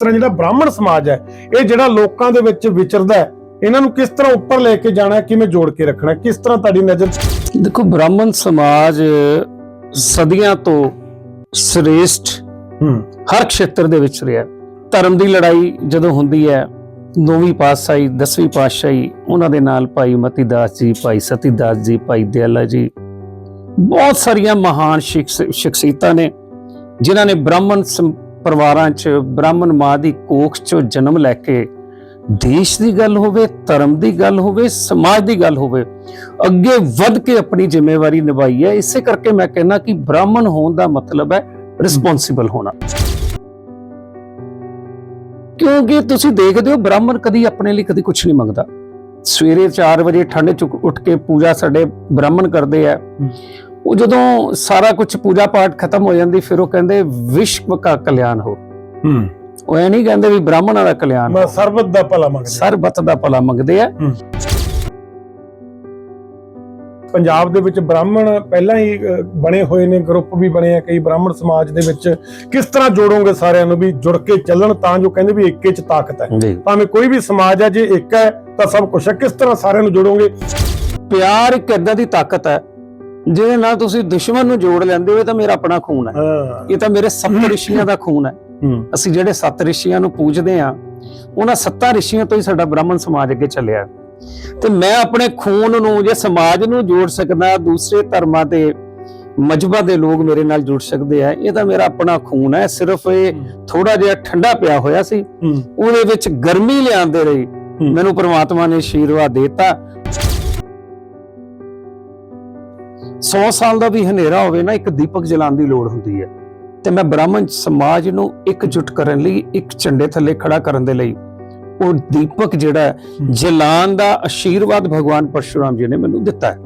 ਤਰ੍ਹਾਂ ਜਿਹੜਾ ਬ੍ਰਾਹਮਣ ਸਮਾਜ ਹੈ ਇਹ ਜਿਹੜਾ ਲੋਕਾਂ ਦੇ ਵਿੱਚ ਵਿਚਰਦਾ ਹੈ ਇਹਨਾਂ ਨੂੰ ਕਿਸ ਤਰ੍ਹਾਂ ਉੱਪਰ ਲੈ ਕੇ ਜਾਣਾ ਕਿਵੇਂ ਜੋੜ ਕੇ ਰੱਖਣਾ ਕਿਸ ਤਰ੍ਹਾਂ ਤੁਹਾਡੀ ਨਜ਼ਰ ਦੇਖੋ ਬ੍ਰਾਹਮਣ ਸਮਾਜ ਸਦੀਆਂ ਤੋਂ ਸ੍ਰੇਸ਼ਟ ਹਰ ਖੇਤਰ ਦੇ ਵਿੱਚ ਰਿਹਾ ਧਰਮ ਦੀ ਲੜਾਈ ਜਦੋਂ ਹੁੰਦੀ ਹੈ ਨੌਵੀਂ ਪਾਤਸ਼ਾਹੀ ਦਸਵੀਂ ਪਾਤਸ਼ਾਹੀ ਉਹਨਾਂ ਦੇ ਨਾਲ ਭਾਈ ਮਤੀ ਦਾਸ ਜੀ ਭਾਈ ਸਤੀ ਦਾਸ ਜੀ ਭਾਈ ਦਿਆਲਾ ਜੀ ਬਹੁਤ ਸਾਰੀਆਂ ਮਹਾਨ ਸ਼ਖਸ- ਸ਼ਖਸੀਅਤਾਂ ਨੇ ਜਿਨ੍ਹਾਂ ਨੇ ਬ੍ਰਾਹਮਣ ਪਰਿਵਾਰਾਂ 'ਚ ਬ੍ਰਾਹਮਣ ਮਾਂ ਦੀ ਕੋਖ 'ਚੋਂ ਜਨਮ ਲੈ ਕੇ ਦੇਸ਼ ਦੀ ਗੱਲ ਹੋਵੇ, ਧਰਮ ਦੀ ਗੱਲ ਹੋਵੇ, ਸਮਾਜ ਦੀ ਗੱਲ ਹੋਵੇ, ਅੱਗੇ ਵੱਧ ਕੇ ਆਪਣੀ ਜ਼ਿੰਮੇਵਾਰੀ ਨਿਭਾਈ ਹੈ। ਇਸੇ ਕਰਕੇ ਮੈਂ ਕਹਿੰਦਾ ਕਿ ਬ੍ਰਾਹਮਣ ਹੋਣ ਦਾ ਮਤਲਬ ਹੈ ਰਿਸਪੌਂਸਿਬਲ ਹੋਣਾ। ਕਿਉਂਕਿ ਤੁਸੀਂ ਦੇਖਦੇ ਹੋ, ਬ੍ਰਾਹਮਣ ਕਦੀ ਆਪਣੇ ਲਈ ਕਦੀ ਕੁਝ ਨਹੀਂ ਮੰਗਦਾ। ਸਵੇਰੇ 4 ਵਜੇ ਠੰਡ ਚ ਉੱਠ ਕੇ ਪੂਜਾ ਸਾਡੇ ਬ੍ਰਾਹਮਣ ਕਰਦੇ ਆ। ਉਹ ਜਦੋਂ ਸਾਰਾ ਕੁਝ ਪੂਜਾ ਪਾਠ ਖਤਮ ਹੋ ਜਾਂਦੀ ਫਿਰ ਉਹ ਕਹਿੰਦੇ ਵਿਸ਼ਵ ਦਾ ਕਲਿਆਣ ਹੋ। ਹੂੰ। ਉਹ ਐ ਨਹੀਂ ਕਹਿੰਦੇ ਵੀ ਬ੍ਰਾਹਮਣਾਂ ਦਾ ਕਲਿਆਣ ਮੈਂ ਸਰਬਤ ਦਾ ਭਲਾ ਮੰਗਦਾ ਸਰਬਤ ਦਾ ਭਲਾ ਮੰਗਦੇ ਆ। ਪੰਜਾਬ ਦੇ ਵਿੱਚ ਬ੍ਰਾਹਮਣ ਪਹਿਲਾਂ ਹੀ ਬਣੇ ਹੋਏ ਨੇ ਗਰੁੱਪ ਵੀ ਬਣੇ ਆ ਕਈ ਬ੍ਰਾਹਮਣ ਸਮਾਜ ਦੇ ਵਿੱਚ। ਕਿਸ ਤਰ੍ਹਾਂ ਜੋੜੋਗੇ ਸਾਰਿਆਂ ਨੂੰ ਵੀ ਜੁੜ ਕੇ ਚੱਲਣ ਤਾਂ ਜੋ ਕਹਿੰਦੇ ਵੀ ਏਕੇ ਚ ਤਾਕਤ ਹੈ। ਭਾਵੇਂ ਕੋਈ ਵੀ ਸਮਾਜ ਹੈ ਜੇ ਇੱਕ ਹੈ ਤਾਂ ਸਭ ਕੁਝ ਹੈ। ਕਿਸ ਤਰ੍ਹਾਂ ਸਾਰਿਆਂ ਨੂੰ ਜੋੜੋਗੇ? ਪਿਆਰ ਇੱਕ ਏਦਾਂ ਦੀ ਤਾਕਤ ਹੈ ਜਿਹਦੇ ਨਾਲ ਤੁਸੀਂ ਦੁਸ਼ਮਣ ਨੂੰ ਜੋੜ ਲੈਂਦੇ ਹੋ ਇਹ ਤਾਂ ਮੇਰਾ ਆਪਣਾ ਖੂਨ ਹੈ। ਇਹ ਤਾਂ ਮੇਰੇ ਸੱਤ ਰਿਸ਼ੀਆਂ ਦਾ ਖੂਨ ਹੈ। ਅਸੀਂ ਜਿਹੜੇ ਸੱਤ ਰਿਸ਼ੀਆਂ ਨੂੰ ਪੂਜਦੇ ਆ ਉਹਨਾਂ ਸੱਤਾਂ ਰਿਸ਼ੀਆਂ ਤੋਂ ਹੀ ਸਾਡਾ ਬ੍ਰਾਹਮਣ ਸਮਾਜ ਅੱਗੇ ਚੱਲਿਆ। ਤੇ ਮੈਂ ਆਪਣੇ ਖੂਨ ਨੂੰ ਜੇ ਸਮਾਜ ਨੂੰ ਜੋੜ ਸਕਦਾ ਦੂਸਰੇ ਧਰਮਾਂ ਦੇ ਮਜਬਾ ਦੇ ਲੋਕ ਮੇਰੇ ਨਾਲ ਜੁੜ ਸਕਦੇ ਆ। ਇਹ ਤਾਂ ਮੇਰਾ ਆਪਣਾ ਖੂਨ ਹੈ। ਸਿਰਫ ਇਹ ਥੋੜਾ ਜਿਹਾ ਠੰਡਾ ਪਿਆ ਹੋਇਆ ਸੀ। ਉਹਦੇ ਵਿੱਚ ਗਰਮੀ ਲਿਆਂਦੇ ਰਹੀ। ਮੈਨੂੰ ਪ੍ਰਮਾਤਮਾ ਨੇ ਆਸ਼ੀਰਵਾਦ ਦਿੱਤਾ। 100 ਸਾਲ ਦਾ ਵੀ ਹਨੇਰਾ ਹੋਵੇ ਨਾ ਇੱਕ ਦੀਪਕ ਜਲਾਉਣ ਦੀ ਲੋੜ ਹੁੰਦੀ ਹੈ ਤੇ ਮੈਂ ਬ੍ਰਾਹਮਣ ਸਮਾਜ ਨੂੰ ਇਕਜੁੱਟ ਕਰਨ ਲਈ ਇੱਕ ਝੰਡੇ ਥੱਲੇ ਖੜਾ ਕਰਨ ਦੇ ਲਈ ਉਹ ਦੀਪਕ ਜਿਹੜਾ ਜਲਾਉਣ ਦਾ ਆਸ਼ੀਰਵਾਦ ਭਗਵਾਨ ਪਰਸ਼ੁਰਾਮ ਜੀ ਨੇ ਮੈਨੂੰ ਦਿੱਤਾ ਹੈ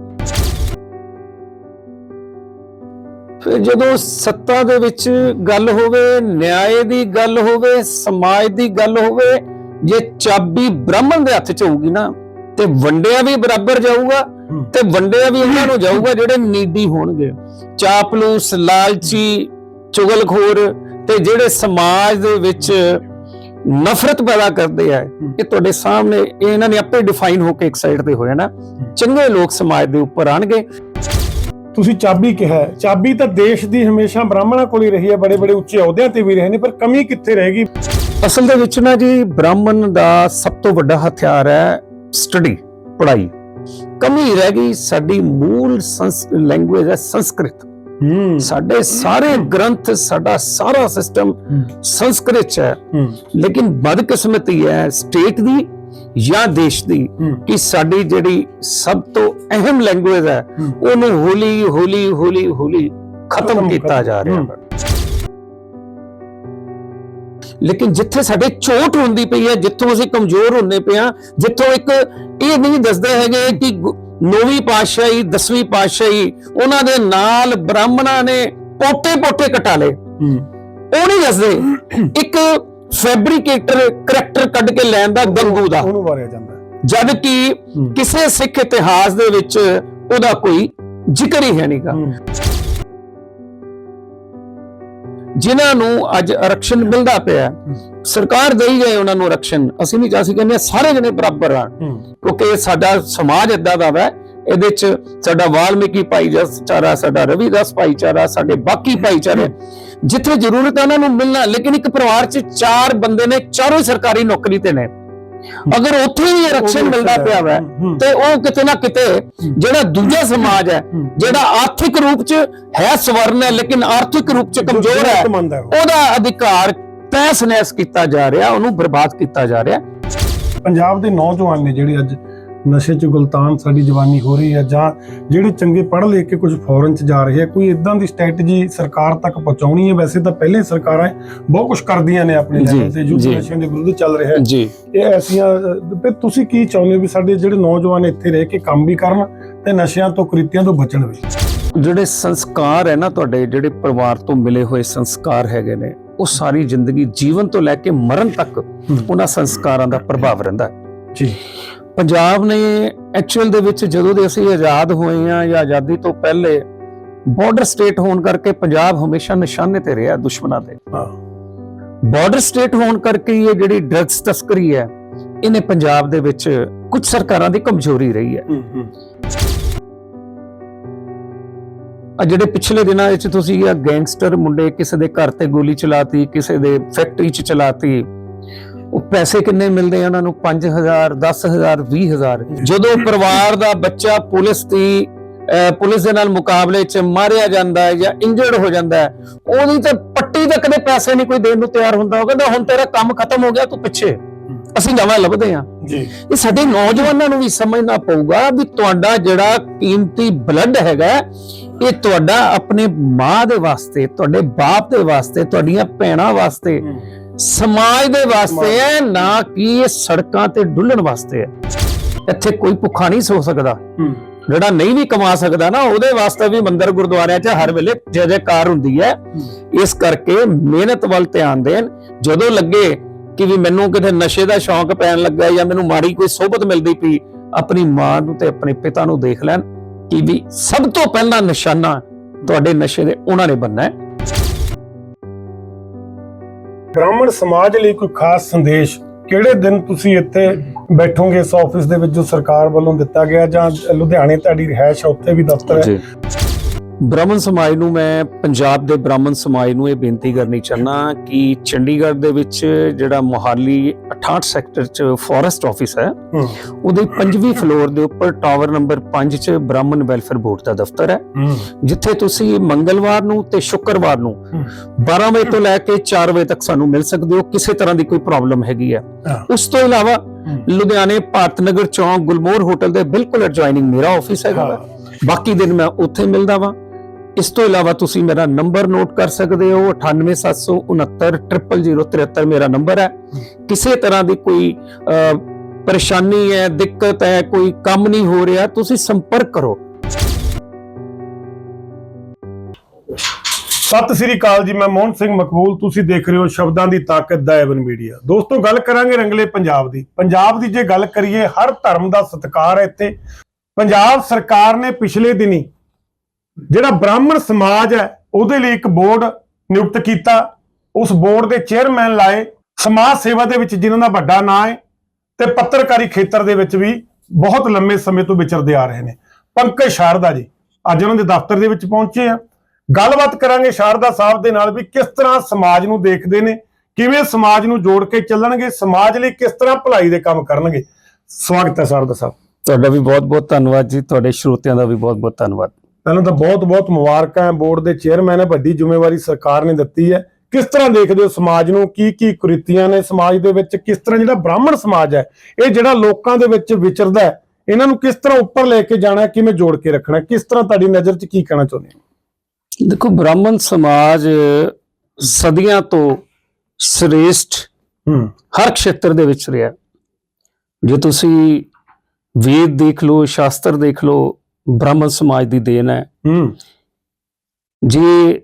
ਫਿਰ ਜਦੋਂ ਸੱਤਾ ਦੇ ਵਿੱਚ ਗੱਲ ਹੋਵੇ ਨਿਆਂ ਦੀ ਗੱਲ ਹੋਵੇ ਸਮਾਜ ਦੀ ਗੱਲ ਹੋਵੇ ਜੇ ਚਾਬੀ ਬ੍ਰਾਹਮਣ ਦੇ ਹੱਥ 'ਚ ਹੋਊਗੀ ਨਾ ਤੇ ਵੰਡਿਆ ਵੀ ਬਰਾਬਰ ਜਾਊਗਾ। ਤੇ ਵੰਡਿਆ ਵੀ ਉਹਨਾਂ ਨੂੰ ਜਾਊਗਾ ਜਿਹੜੇ ਨੀਡੀ ਹੋਣਗੇ। ਚਾਪਲੂਸ ਲਾਲਚੀ ਚੁਗਲਖੋਰ ਤੇ ਜਿਹੜੇ ਸਮਾਜ ਦੇ ਵਿੱਚ ਨਫ਼ਰਤ ਪੈਦਾ ਕਰਦੇ ਆ ਇਹ ਤੁਹਾਡੇ ਸਾਹਮਣੇ ਇਹ ਇਹਨਾਂ ਨੇ ਆਪੇ ਡਿਫਾਈਨ ਹੋ ਕੇ ਇੱਕ ਸਾਈਡ ਤੇ ਹੋ ਜਾਣਾ ਚੰਗੇ ਲੋਕ ਸਮਾਜ ਦੇ ਉੱਪਰ ਆਣਗੇ। ਤੁਸੀਂ ਚਾਬੀ ਕਿਹਾ। ਚਾਬੀ ਤਾਂ ਦੇਸ਼ ਦੀ ਹਮੇਸ਼ਾ ਬ੍ਰਾਹਮਣਾਂ ਕੋਲ ਹੀ ਰਹੀ ਹੈ ਬੜੇ ਬੜੇ ਉੱਚੇ ਅਹੁਦਿਆਂ ਤੇ ਵੀ ਰਹੇ ਨੇ ਪਰ ਕਮੀ ਕਿੱਥੇ ਰਹੇਗੀ ਅਸਲ ਦੇ ਵਿੱਚ ਨਾ ਜੀ ਬ੍ਰਾਹਮਣ ਦਾ ਸਭ ਤੋਂ ਵੱਡਾ ਹਥਿਆਰ ਹੈ ਸਟੱਡੀ ਪੜ੍ਹਾਈ। ਕਮੀ ਰਹਿ ਗਈ ਸਾਡੀ ਮੂਲ ਲੈਂਗੁਏਜ ਹੈ ਸੰਸਕ੍ਰਿਤ। ਸਾਡੇ ਸਾਰੇ ਗ੍ਰੰਥ ਸਾਡਾ ਸਾਰਾ ਸਿਸਟਮ ਸੰਸਕ੍ਰਿਤ 'ਚ ਹੈ। ਲੇਕਿਨ ਬਦਕਿਸਮਤੀ ਹੈ ਸਟੇਟ ਦੀ ਜਾਂ ਦੇਸ਼ ਦੀ ਕਿ ਸਾਡੀ ਜਿਹੜੀ ਸਭ ਤੋਂ ਅਹਿਮ ਲੈਂਗੁਏਜ ਹੈ। ਉਹਨੂੰ ਹੌਲੀ ਹੌਲੀ ਹੌਲੀ ਹੌਲੀ ਖਤਮ ਕੀਤਾ ਜਾ ਰਿਹਾ ਹੂੰ। ਲੇਕਿਨ ਜਿੱਥੇ ਸਾਡੇ ਚੋਟ ਹੁੰਦੀ ਪਈ ਹੈ ਜਿੱਥੋਂ ਅਸੀਂ ਕਮਜ਼ੋਰ ਹੁੰਨੇ ਪਏ ਆ ਜਿੱਥੋਂ ਇੱਕ ਇਹ ਨਹੀਂ ਦੱਸਦੇ ਹੈਗੇ ਕਿ ਨੌਵੀਂ ਪਾਤਸ਼ਾਹੀ ਦਸਵੀਂ ਪਾਤਸ਼ਾਹੀ ਉਹਨਾਂ ਦੇ ਨਾਲ ਬ੍ਰਾਹਮਣਾਂ ਨੇ ਪੋਟੇ ਪੋਟੇ ਕਟਾ ਲਏ। ਉਹ ਨਹੀਂ ਦੱਸਦੇ ਇੱਕ ਫੈਬਰੀਕੇਟਰ ਕਰੈਕਟਰ ਕੱਢ ਕੇ ਲੈਣ ਦਾ ਗੰਗੂ ਦਾ। ਉਹਨੂੰ ਵਾਰਿਆ ਜਾਂਦਾ। ਜਦ ਕਿ। ਕਿਸੇ ਸਿੱਖ ਇਤਿਹਾਸ ਦੇ ਵਿੱਚ ਉਹਦਾ ਕੋਈ ਜ਼ਿਕਰ ਹੀ ਹੈ ਨਹੀਂਗਾ ਜਿਨ੍ਹਾਂ ਨੂੰ ਅੱਜ ਆਰਕਸ਼ਣ ਮਿਲਦਾ ਪਿਆ ਸਰਕਾਰ ਦੇਈ ਜਾਏ ਉਹਨਾਂ ਨੂੰ ਆਰਕਸ਼ਣ ਅਸੀਂ ਨਹੀਂ ਚਾਹ ਕਹਿੰਦੇ ਸਾਰੇ ਜਣੇ ਬਰਾਬਰ ਆ ਕਿਉਂਕਿ ਸਾਡਾ ਸਮਾਜ ਇਦਾਂ ਦਾ ਵਾ ਇਹਦੇ ਚ ਸਾਡਾ ਵਾਲਮੀਕੀ ਭਾਈਚਾਰਾ ਸਾਡਾ ਰਵਿਦਾਸ ਭਾਈਚਾਰਾ ਸਾਡੇ ਬਾਕੀ ਭਾਈਚਾਰੇ। ਜਿੱਥੇ ਜ਼ਰੂਰਤ ਹੈ ਉਹਨਾਂ ਨੂੰ ਮਿਲਣਾ ਲੇਕਿਨ ਇੱਕ ਪਰਿਵਾਰ ਚ ਚਾਰ ਬੰਦੇ ਨੇ ਚਾਰੋਂ ਸਰਕਾਰੀ ਨੌਕਰੀ ਤੇ ਨੇ। ਅਗਰ ਉੱਥੇ ਵੀ ਆਰਕਸ਼ਣ ਮਿਲਦਾ ਪਿਆ ਵਾ ਹੂੰ। ਤੇ ਉਹ ਕਿਤੇ ਨਾ ਕਿਤੇ ਜਿਹੜਾ ਦੂਜਾ ਸਮਾਜ ਹੈ ਹੂੰ। ਜਿਹੜਾ ਆਰਥਿਕ ਰੂਪ ਚ ਹੈ ਸਵਰਨ ਹੈ ਲੇਕਿਨ ਆਰਥਿਕ ਰੂਪ ਚ ਕਮਜ਼ੋਰ ਹੈ ਹੈ। ਉਹਦਾ ਅਧਿਕਾਰ ਤੈਸ ਨੈਸ ਕੀਤਾ ਜਾ ਰਿਹਾ ਉਹਨੂੰ ਬਰਬਾਦ ਕੀਤਾ ਜਾ ਰਿਹਾ ਪੰਜਾਬ ਦੇ ਨੌਜਵਾਨ ਨੇ ਜਿਹੜੇ ਅੱਜ ਨਸ਼ੇ 'ਚ ਗੁਲਤਾਨ ਸਾਡੀ ਜਵਾਨੀ ਹੋ ਰਹੀ ਹੈ ਜਾਂ ਜਿਹੜੇ ਚੰਗੇ ਪੜ੍ਹ ਲਿਖ ਕੇ ਕੁਝ ਫੋਰਨ 'ਚ ਜਾ ਰਹੇ ਆ ਕੋਈ ਇਦਾਂ ਦੀ ਸਟ੍ਰੈਟਜੀ ਸਰਕਾਰ ਤੱਕ ਪਹੁੰਚਾਉਣੀ ਹੈ? ਵੈਸੇ ਤਾਂ ਪਹਿਲੇ ਸਰਕਾਰਾਂ ਬਹੁਤ ਕੁਝ ਕਰਦੀਆਂ ਨੇ ਆਪਣੇ ਲੈਵਲ ਤੇ ਯੁੱਧ। ਨਸ਼ਿਆਂ ਦੇ ਵਿਰੁੱਧ ਚੱਲ ਰਿਹਾ ਹੈ। ਜੀ। ਇਹ ਐਸੀਆਂ ਤੇ ਤੁਸੀਂ ਕੀ ਚਾਹੁੰਦੇ ਹੋ ਵੀ ਸਾਡੇ ਜਿਹੜੇ ਨੌਜਵਾਨ ਇੱਥੇ ਰਹਿ ਕੇ ਕੰਮ ਵੀ ਕਰਨ ਤੇ ਨਸ਼ਿਆਂ ਤੋਂ ਕੁਰੀਤੀਆਂ ਤੋਂ ਬਚਣ ਵੀ? ਜਿਹੜੇ ਸੰਸਕਾਰ ਹੈ ਨਾ ਤੁਹਾਡੇ ਜਿਹੜੇ ਪਰਿਵਾਰ ਤੋਂ ਮਿਲੇ ਹੋਏ ਸੰਸਕਾਰ ਹੈਗੇ ਨੇ ਉਹ ਸਾਰੀ ਜ਼ਿੰਦਗੀ ਜੀਵਨ ਤੋਂ ਲੈ ਕੇ ਮਰਨ ਤੱਕ ਉਹਨਾਂ ਸੰਸਕਾਰਾਂ ਦਾ ਪ੍ਰਭਾਵ ਰਹਿੰਦਾ ਹੈ। ਜੀ। ਪੰਜਾਬ ਨੇ ਐਕਚੁਅਲ ਦੇ ਵਿੱਚ ਜਦੋਂ ਦੇ ਅਸੀਂ ਆਜ਼ਾਦ ਹੋਏ ਆ ਜਾਂ ਆਜ਼ਾਦੀ ਤੋਂ ਪਹਿਲੇ ਬਾਰਡਰ ਸਟੇਟ ਹੋਣ ਕਰਕੇ ਪੰਜਾਬ ਹਮੇਸ਼ਾ ਨਿਸ਼ਾਨੇ ਤੇ ਰਿਹਾ ਦੁਸ਼ਮਣਾਂ ਦੇ ਬਾਰਡਰ ਸਟੇਟ ਹੋਣ ਕਰਕੇ ਇਹ ਜਿਹੜੀ ਡਰੱਗਸ ਤਸਕਰੀ ਹੈ ਇਹਨੇ ਪੰਜਾਬ ਦੇ ਵਿੱਚ ਕੁਝ ਸਰਕਾਰਾਂ ਦੀ ਕਮਜ਼ੋਰੀ ਰਹੀ ਹੈ। ਆ ਜਿਹੜੇ ਪਿਛਲੇ ਦਿਨਾਂ ਵਿੱਚ ਤੁਸੀਂ ਇਹ ਗੈਂਗਸਟਰ ਮੁੰਡੇ ਕਿਸੇ ਦੇ ਘਰ ਤੇ ਗੋਲੀ ਚਲਾਤੀ ਕਿਸੇ ਦੇ ਫੈਕਟਰੀ 'ਚ ਚਲਾਤੀ ਉਹ ਪੈਸੇ ਕਿੰਨੇ ਮਿਲਦੇ ਆ ਉਹਨਾਂ ਨੂੰ? 5000 10000 20000 ਜਦੋਂ ਪਰਿਵਾਰ ਦਾ ਬੱਚਾ ਪੁਲਿਸ ਦੀ ਪੁਲਿਸ ਦੇ ਨਾਲ ਮੁਕਾਬਲੇ 'ਚ ਮਾਰਿਆ ਜਾਂਦਾ ਹੈ ਜਾਂ ਇੰਜਰਡ ਹੋ ਜਾਂਦਾ ਹੈ ਉਹਦੀ ਤਾਂ ਪੱਟੀ ਤੱਕ ਦੇ ਪੈਸੇ ਨਹੀਂ ਕੋਈ ਦੇਣ ਨੂੰ ਤਿਆਰ ਹੁੰਦਾ। ਉਹ ਕਹਿੰਦਾ ਹੁਣ ਤੇਰਾ ਕੰਮ ਖਤਮ ਹੋ ਗਿਆ ਤੂੰ ਪਿੱਛੇ। ਅਸੀਂ ਨਵਾਂ ਲੱਭਦੇ ਜੀ। ਇਹ ਸਾਡੇ ਨੌਜਵਾਨਾਂ ਨੂੰ ਵੀ ਸਮਝਣਾ ਪਊਗਾ ਵੀ ਤੁਹਾਡਾ ਜਿਹੜਾ ਕੀਮਤੀ ਬਲੱਡ ਹੈਗਾ ਇਹ ਤੁਹਾਡਾ ਆਪਣੇ ਮਾਂ ਦੇ ਵਾਸਤੇ ਤੁਹਾਡੇ ਬਾਪ ਦੇ ਵਾਸਤੇ ਤੁਹਾਡੀਆਂ ਭੈਣਾਂ ਵਾਸਤੇ ਸਮਾਜ ਦੇ ਵਾਸਤੇ ਹੈ ਨਾ ਕਿ ਇਹ ਸੜਕਾਂ ਤੇ ਡੁੱਲਣ ਵਾਸਤੇ ਹੈ। ਇੱਥੇ ਕੋਈ ਭੁੱਖਾ ਨਹੀਂ ਸੋ ਸਕਦਾ। ਜਿਹੜਾ ਨਹੀਂ ਵੀ ਕਮਾ ਸਕਦਾ ਨਾ ਉਹਦੇ ਵਾਸਤੇ ਵੀ ਮੰਦਰ ਗੁਰਦੁਆਰਿਆਂ 'ਚ ਹਰ ਵੇਲੇ ਜੈ ਜੈਕਾਰ ਹੁੰਦੀ ਹੈ। ਇਸ ਕਰਕੇ ਮਿਹਨਤ ਵੱਲ ਧਿਆਨ ਦੇਣ। ਜਦੋਂ ਲੱਗੇ ਕਿ ਵੀ ਮੈਨੂੰ ਕਿਤੇ ਨਸ਼ੇ ਦਾ ਸ਼ੌਂਕ ਪੈਣ ਲੱਗਾ ਜਾਂ ਮੈਨੂੰ ਮਾੜੀ ਕੋਈ ਸੋਭਤ ਮਿਲਦੀ ਪਈ ਆਪਣੀ ਮਾਂ ਨੂੰ ਤੇ ਆਪਣੇ ਪਿਤਾ ਨੂੰ ਦੇਖ ਲੈਣ ਕਿ ਵੀ ਸਭ ਤੋਂ ਪਹਿਲਾ ਨਿਸ਼ਾਨਾ ਤੁਹਾਡੇ ਨਸ਼ੇ ਦੇ ਉਹਨਾਂ ਨੇ ਬੰਨਣਾ ਹੈ। ਬ੍ਰਾਹਮਣ ਸਮਾਜ ਲਈ ਕੋਈ ਖਾਸ ਸੰਦੇਸ਼ ਕਿਹੜੇ ਦਿਨ ਤੁਸੀਂ ਇੱਥੇ ਬੈਠੋਗੇ ਇਸ ਆਫਿਸ ਦੇ ਵਿੱਚ ਜੋ ਸਰਕਾਰ ਵੱਲੋਂ ਦਿੱਤਾ ਗਿਆ ਜਾਂ ਲੁਧਿਆਣੇ ਤੁਹਾਡੀ ਰਿਹਾਇਸ਼ ਹੈ ਉੱਥੇ ਵੀ ਦਫ਼ਤਰ ਹੈ? ਬ੍ਰਾਹਮਣ ਸਮਾਜ ਨੂੰ ਮੈਂ ਪੰਜਾਬ ਦੇ ਬ੍ਰਾਹਮਣ ਸਮਾਜ ਨੂੰ ਇਹ ਬੇਨਤੀ ਕਰਨੀ ਚਾਹਨਾ ਕਿ ਚੰਡੀਗੜ੍ਹ ਦੇ ਵਿੱਚ ਜਿਹੜਾ ਮੋਹਾਲੀ 68 ਸੈਕਟਰ 'ਚ ਫੋਰੈਸਟ ਆਫਿਸ ਹੈ ਉਹਦੇ ਪੰਜਵੀਂ ਫਲੋਰ ਦੇ ਉੱਪਰ ਟਾਵਰ ਨੰਬਰ 5 'ਚ ਬ੍ਰਾਹਮਣ ਵੈਲਫੇਅਰ ਬੋਰਡ ਦਾ ਦਫ਼ਤਰ ਹੈ। ਜਿੱਥੇ ਤੁਸੀਂ ਮੰਗਲਵਾਰ ਨੂੰ ਤੇ ਸ਼ੁੱਕਰਵਾਰ ਨੂੰ ਹੂੰ। 12 ਵਜੇ ਤੋਂ ਲੈ ਕੇ 4 ਵਜੇ ਤੱਕ ਸਾਨੂੰ ਮਿਲ ਸਕਦੇ ਹੋ ਕਿਸੇ ਤਰ੍ਹਾਂ ਦੀ ਕੋਈ ਪ੍ਰੋਬਲਮ ਹੈਗੀ ਹੈ। ਉਸ ਤੋਂ ਇਲਾਵਾ ਲੁਧਿਆਣੇ ਭਾਰਤ ਨਗਰ ਚੌਂਕ ਗੁਲਮੋਹਰ ਹੋਟਲ ਦੇ ਬਿਲਕੁਲ ਐਡਜੋਇਨਿੰਗ ਮੇਰਾ ਆਫਿਸ ਹੈਗਾ। ਬਾਕੀ ਦਿਨ ਮੈਂ ਉੱਥੇ ਮਿਲਦਾ ਵਾਂ। ਇਸ ਤੋਂ ਇਲਾਵਾ ਤੁਸੀਂ ਮੇਰਾ ਨੰਬਰ ਨੋਟ ਕਰ ਸਕਦੇ ਹੋ 9876900073 ਮੇਰਾ ਨੰਬਰ ਹੈ। ਕਿਸੇ ਤਰ੍ਹਾਂ ਦੀ ਕੋਈ ਪਰੇਸ਼ਾਨੀ ਹੈ, ਦਿੱਕਤ ਹੈ, ਕੋਈ ਕੰਮ ਨਹੀਂ ਹੋ ਰਿਹਾ, ਤੁਸੀਂ ਸੰਪਰਕ ਕਰੋ। ਸਤਿ ਸ੍ਰੀ ਅਕਾਲ ਜੀ, ਮੈਂ ਮੋਹਨ ਸਿੰਘ ਮਕਬੂਲ, ਤੁਸੀਂ ਦੇਖ ਰਹੇ ਹੋ ਸ਼ਬਦਾਂ ਦੀ ਤਾਕਤ ਦਾ ਐਵਨ ਮੀਡੀਆ। ਦੋਸਤੋ, ਗੱਲ ਕਰਾਂਗੇ ਰੰਗਲੇ ਪੰਜਾਬ ਦੀ। ਪੰਜਾਬ ਦੀ ਜੇ ਗੱਲ ਕਰੀਏ, ਹਰ ਧਰਮ ਦਾ ਸਤਿਕਾਰ ਹੈ ਇੱਥੇ। ਪੰਜਾਬ ਸਰਕਾਰ ਨੇ ਪਿਛਲੇ ਦਿਨੀ ਜਿਹੜਾ ਬ੍ਰਾਹਮਣ ਸਮਾਜ ਹੈ, ਉਹਦੇ ਲਈ ਇੱਕ ਬੋਰਡ ਨਿਯੁਕਤ ਕੀਤਾ। ਉਸ ਬੋਰਡ ਦੇ ਚੇਅਰਮੈਨ ਲਾਏ, ਸਮਾਜ ਸੇਵਾ ਦੇ ਵਿੱਚ ਜਿਨ੍ਹਾਂ ਦਾ ਵੱਡਾ ਨਾਂ ਹੈ ਤੇ ਪੱਤਰਕਾਰੀ ਖੇਤਰ ਦੇ ਵਿੱਚ ਵੀ ਬਹੁਤ ਲੰਮੇ ਸਮੇਂ ਤੋਂ ਵਿਚਰਦੇ ਆ ਰਹੇ ਨੇ। ਪੰਕਜ ਸ਼ਾਰਦਾ ਜੀ, ਅੱਜ ਉਹਨਾਂ ਦੇ ਦਫ਼ਤਰ ਦੇ ਵਿੱਚ ਪਹੁੰਚੇ ਆ। ਗੱਲਬਾਤ ਕਰਾਂਗੇ ਸ਼ਾਰਦਾ ਸਾਹਿਬ ਦੇ ਨਾਲ ਵੀ ਕਿਸ ਤਰ੍ਹਾਂ ਸਮਾਜ ਨੂੰ ਦੇਖਦੇ ਨੇ, ਕਿਵੇਂ ਸਮਾਜ ਨੂੰ ਜੋੜ ਕੇ ਚੱਲਣਗੇ, ਸਮਾਜ ਲਈ ਕਿਸ ਤਰ੍ਹਾਂ ਭਲਾਈ ਦੇ ਕੰਮ ਕਰਨਗੇ। ਸਵਾਗਤ ਹੈ ਸ਼ਾਰਦਾ ਸਾਹਿਬ। ਤੁਹਾਡਾ ਵੀ ਬਹੁਤ-ਬਹੁਤ ਧੰਨਵਾਦ ਜੀ, ਤੁਹਾਡੇ ਸਰੋਤਿਆਂ ਦਾ ਵੀ ਬਹੁਤ-ਬਹੁਤ ਧੰਨਵਾਦ। ਪਹਿਲਾਂ ਤਾਂ ਬਹੁਤ-ਬਹੁਤ ਮੁਬਾਰਕਾਂ ਹੈ। ਬੋਰਡ ਦੇ ਚੇਅਰਮੈਨ ਹੈ। ਵੱਡੀ ਜ਼ਿੰਮੇਵਾਰੀ ਸਰਕਾਰ ਨੇ ਦਿੱਤੀ ਹੈ। ਕਿਸ ਤਰ੍ਹਾਂ ਦੇਖਦੇ ਹੋ ਸਮਾਜ ਨੂੰ? ਕੀ ਕੀ ਕੁਰੀਤੀਆਂ ਨੇ ਸਮਾਜ ਦੇ ਵਿੱਚ? ਕਿਸ ਤਰ੍ਹਾਂ ਜਿਹੜਾ ਬ੍ਰਾਹਮਣ ਸਮਾਜ ਹੈ ਇਹ ਜਿਹੜਾ ਲੋਕਾਂ ਦੇ ਵਿੱਚ ਵਿਚਰਦਾ ਹੈ ਇਹਨਾਂ ਨੂੰ ਕਿਸ ਤਰ੍ਹਾਂ ਉੱਪਰ ਲੈ ਕੇ ਜਾਣਾ ਹੈ? ਕਿਵੇਂ ਜੋੜ ਕੇ ਰੱਖਣਾ ਹੈ? ਕਿਸ ਤਰ੍ਹਾਂ ਤੁਹਾਡੀ ਨਜ਼ਰ 'ਚ ਕੀ ਕਹਿਣਾ ਚਾਹੁੰਦੇ ਹੋ? ਦੇਖੋ ਬ੍ਰਾਹਮਣ ਸਮਾਜ ਸਦੀਆਂ ਤੋਂ ਸ੍ਰੇਸ਼ਟ ਹਰ ਖੇਤਰ ਦੇ ਵਿੱਚ ਰਿਹਾ ਜੇ ਤੁਸੀਂ ਵੇਦ ਦੇਖ ਲਓ ਸ਼ਾਸਤਰ ਦੇਖ ਲਓ ਬ੍ਰਾਹਮਣ ਸਮਾਜ ਦੀ ਦੇਣ ਹੈ। ਹੂੰ। ਜੇ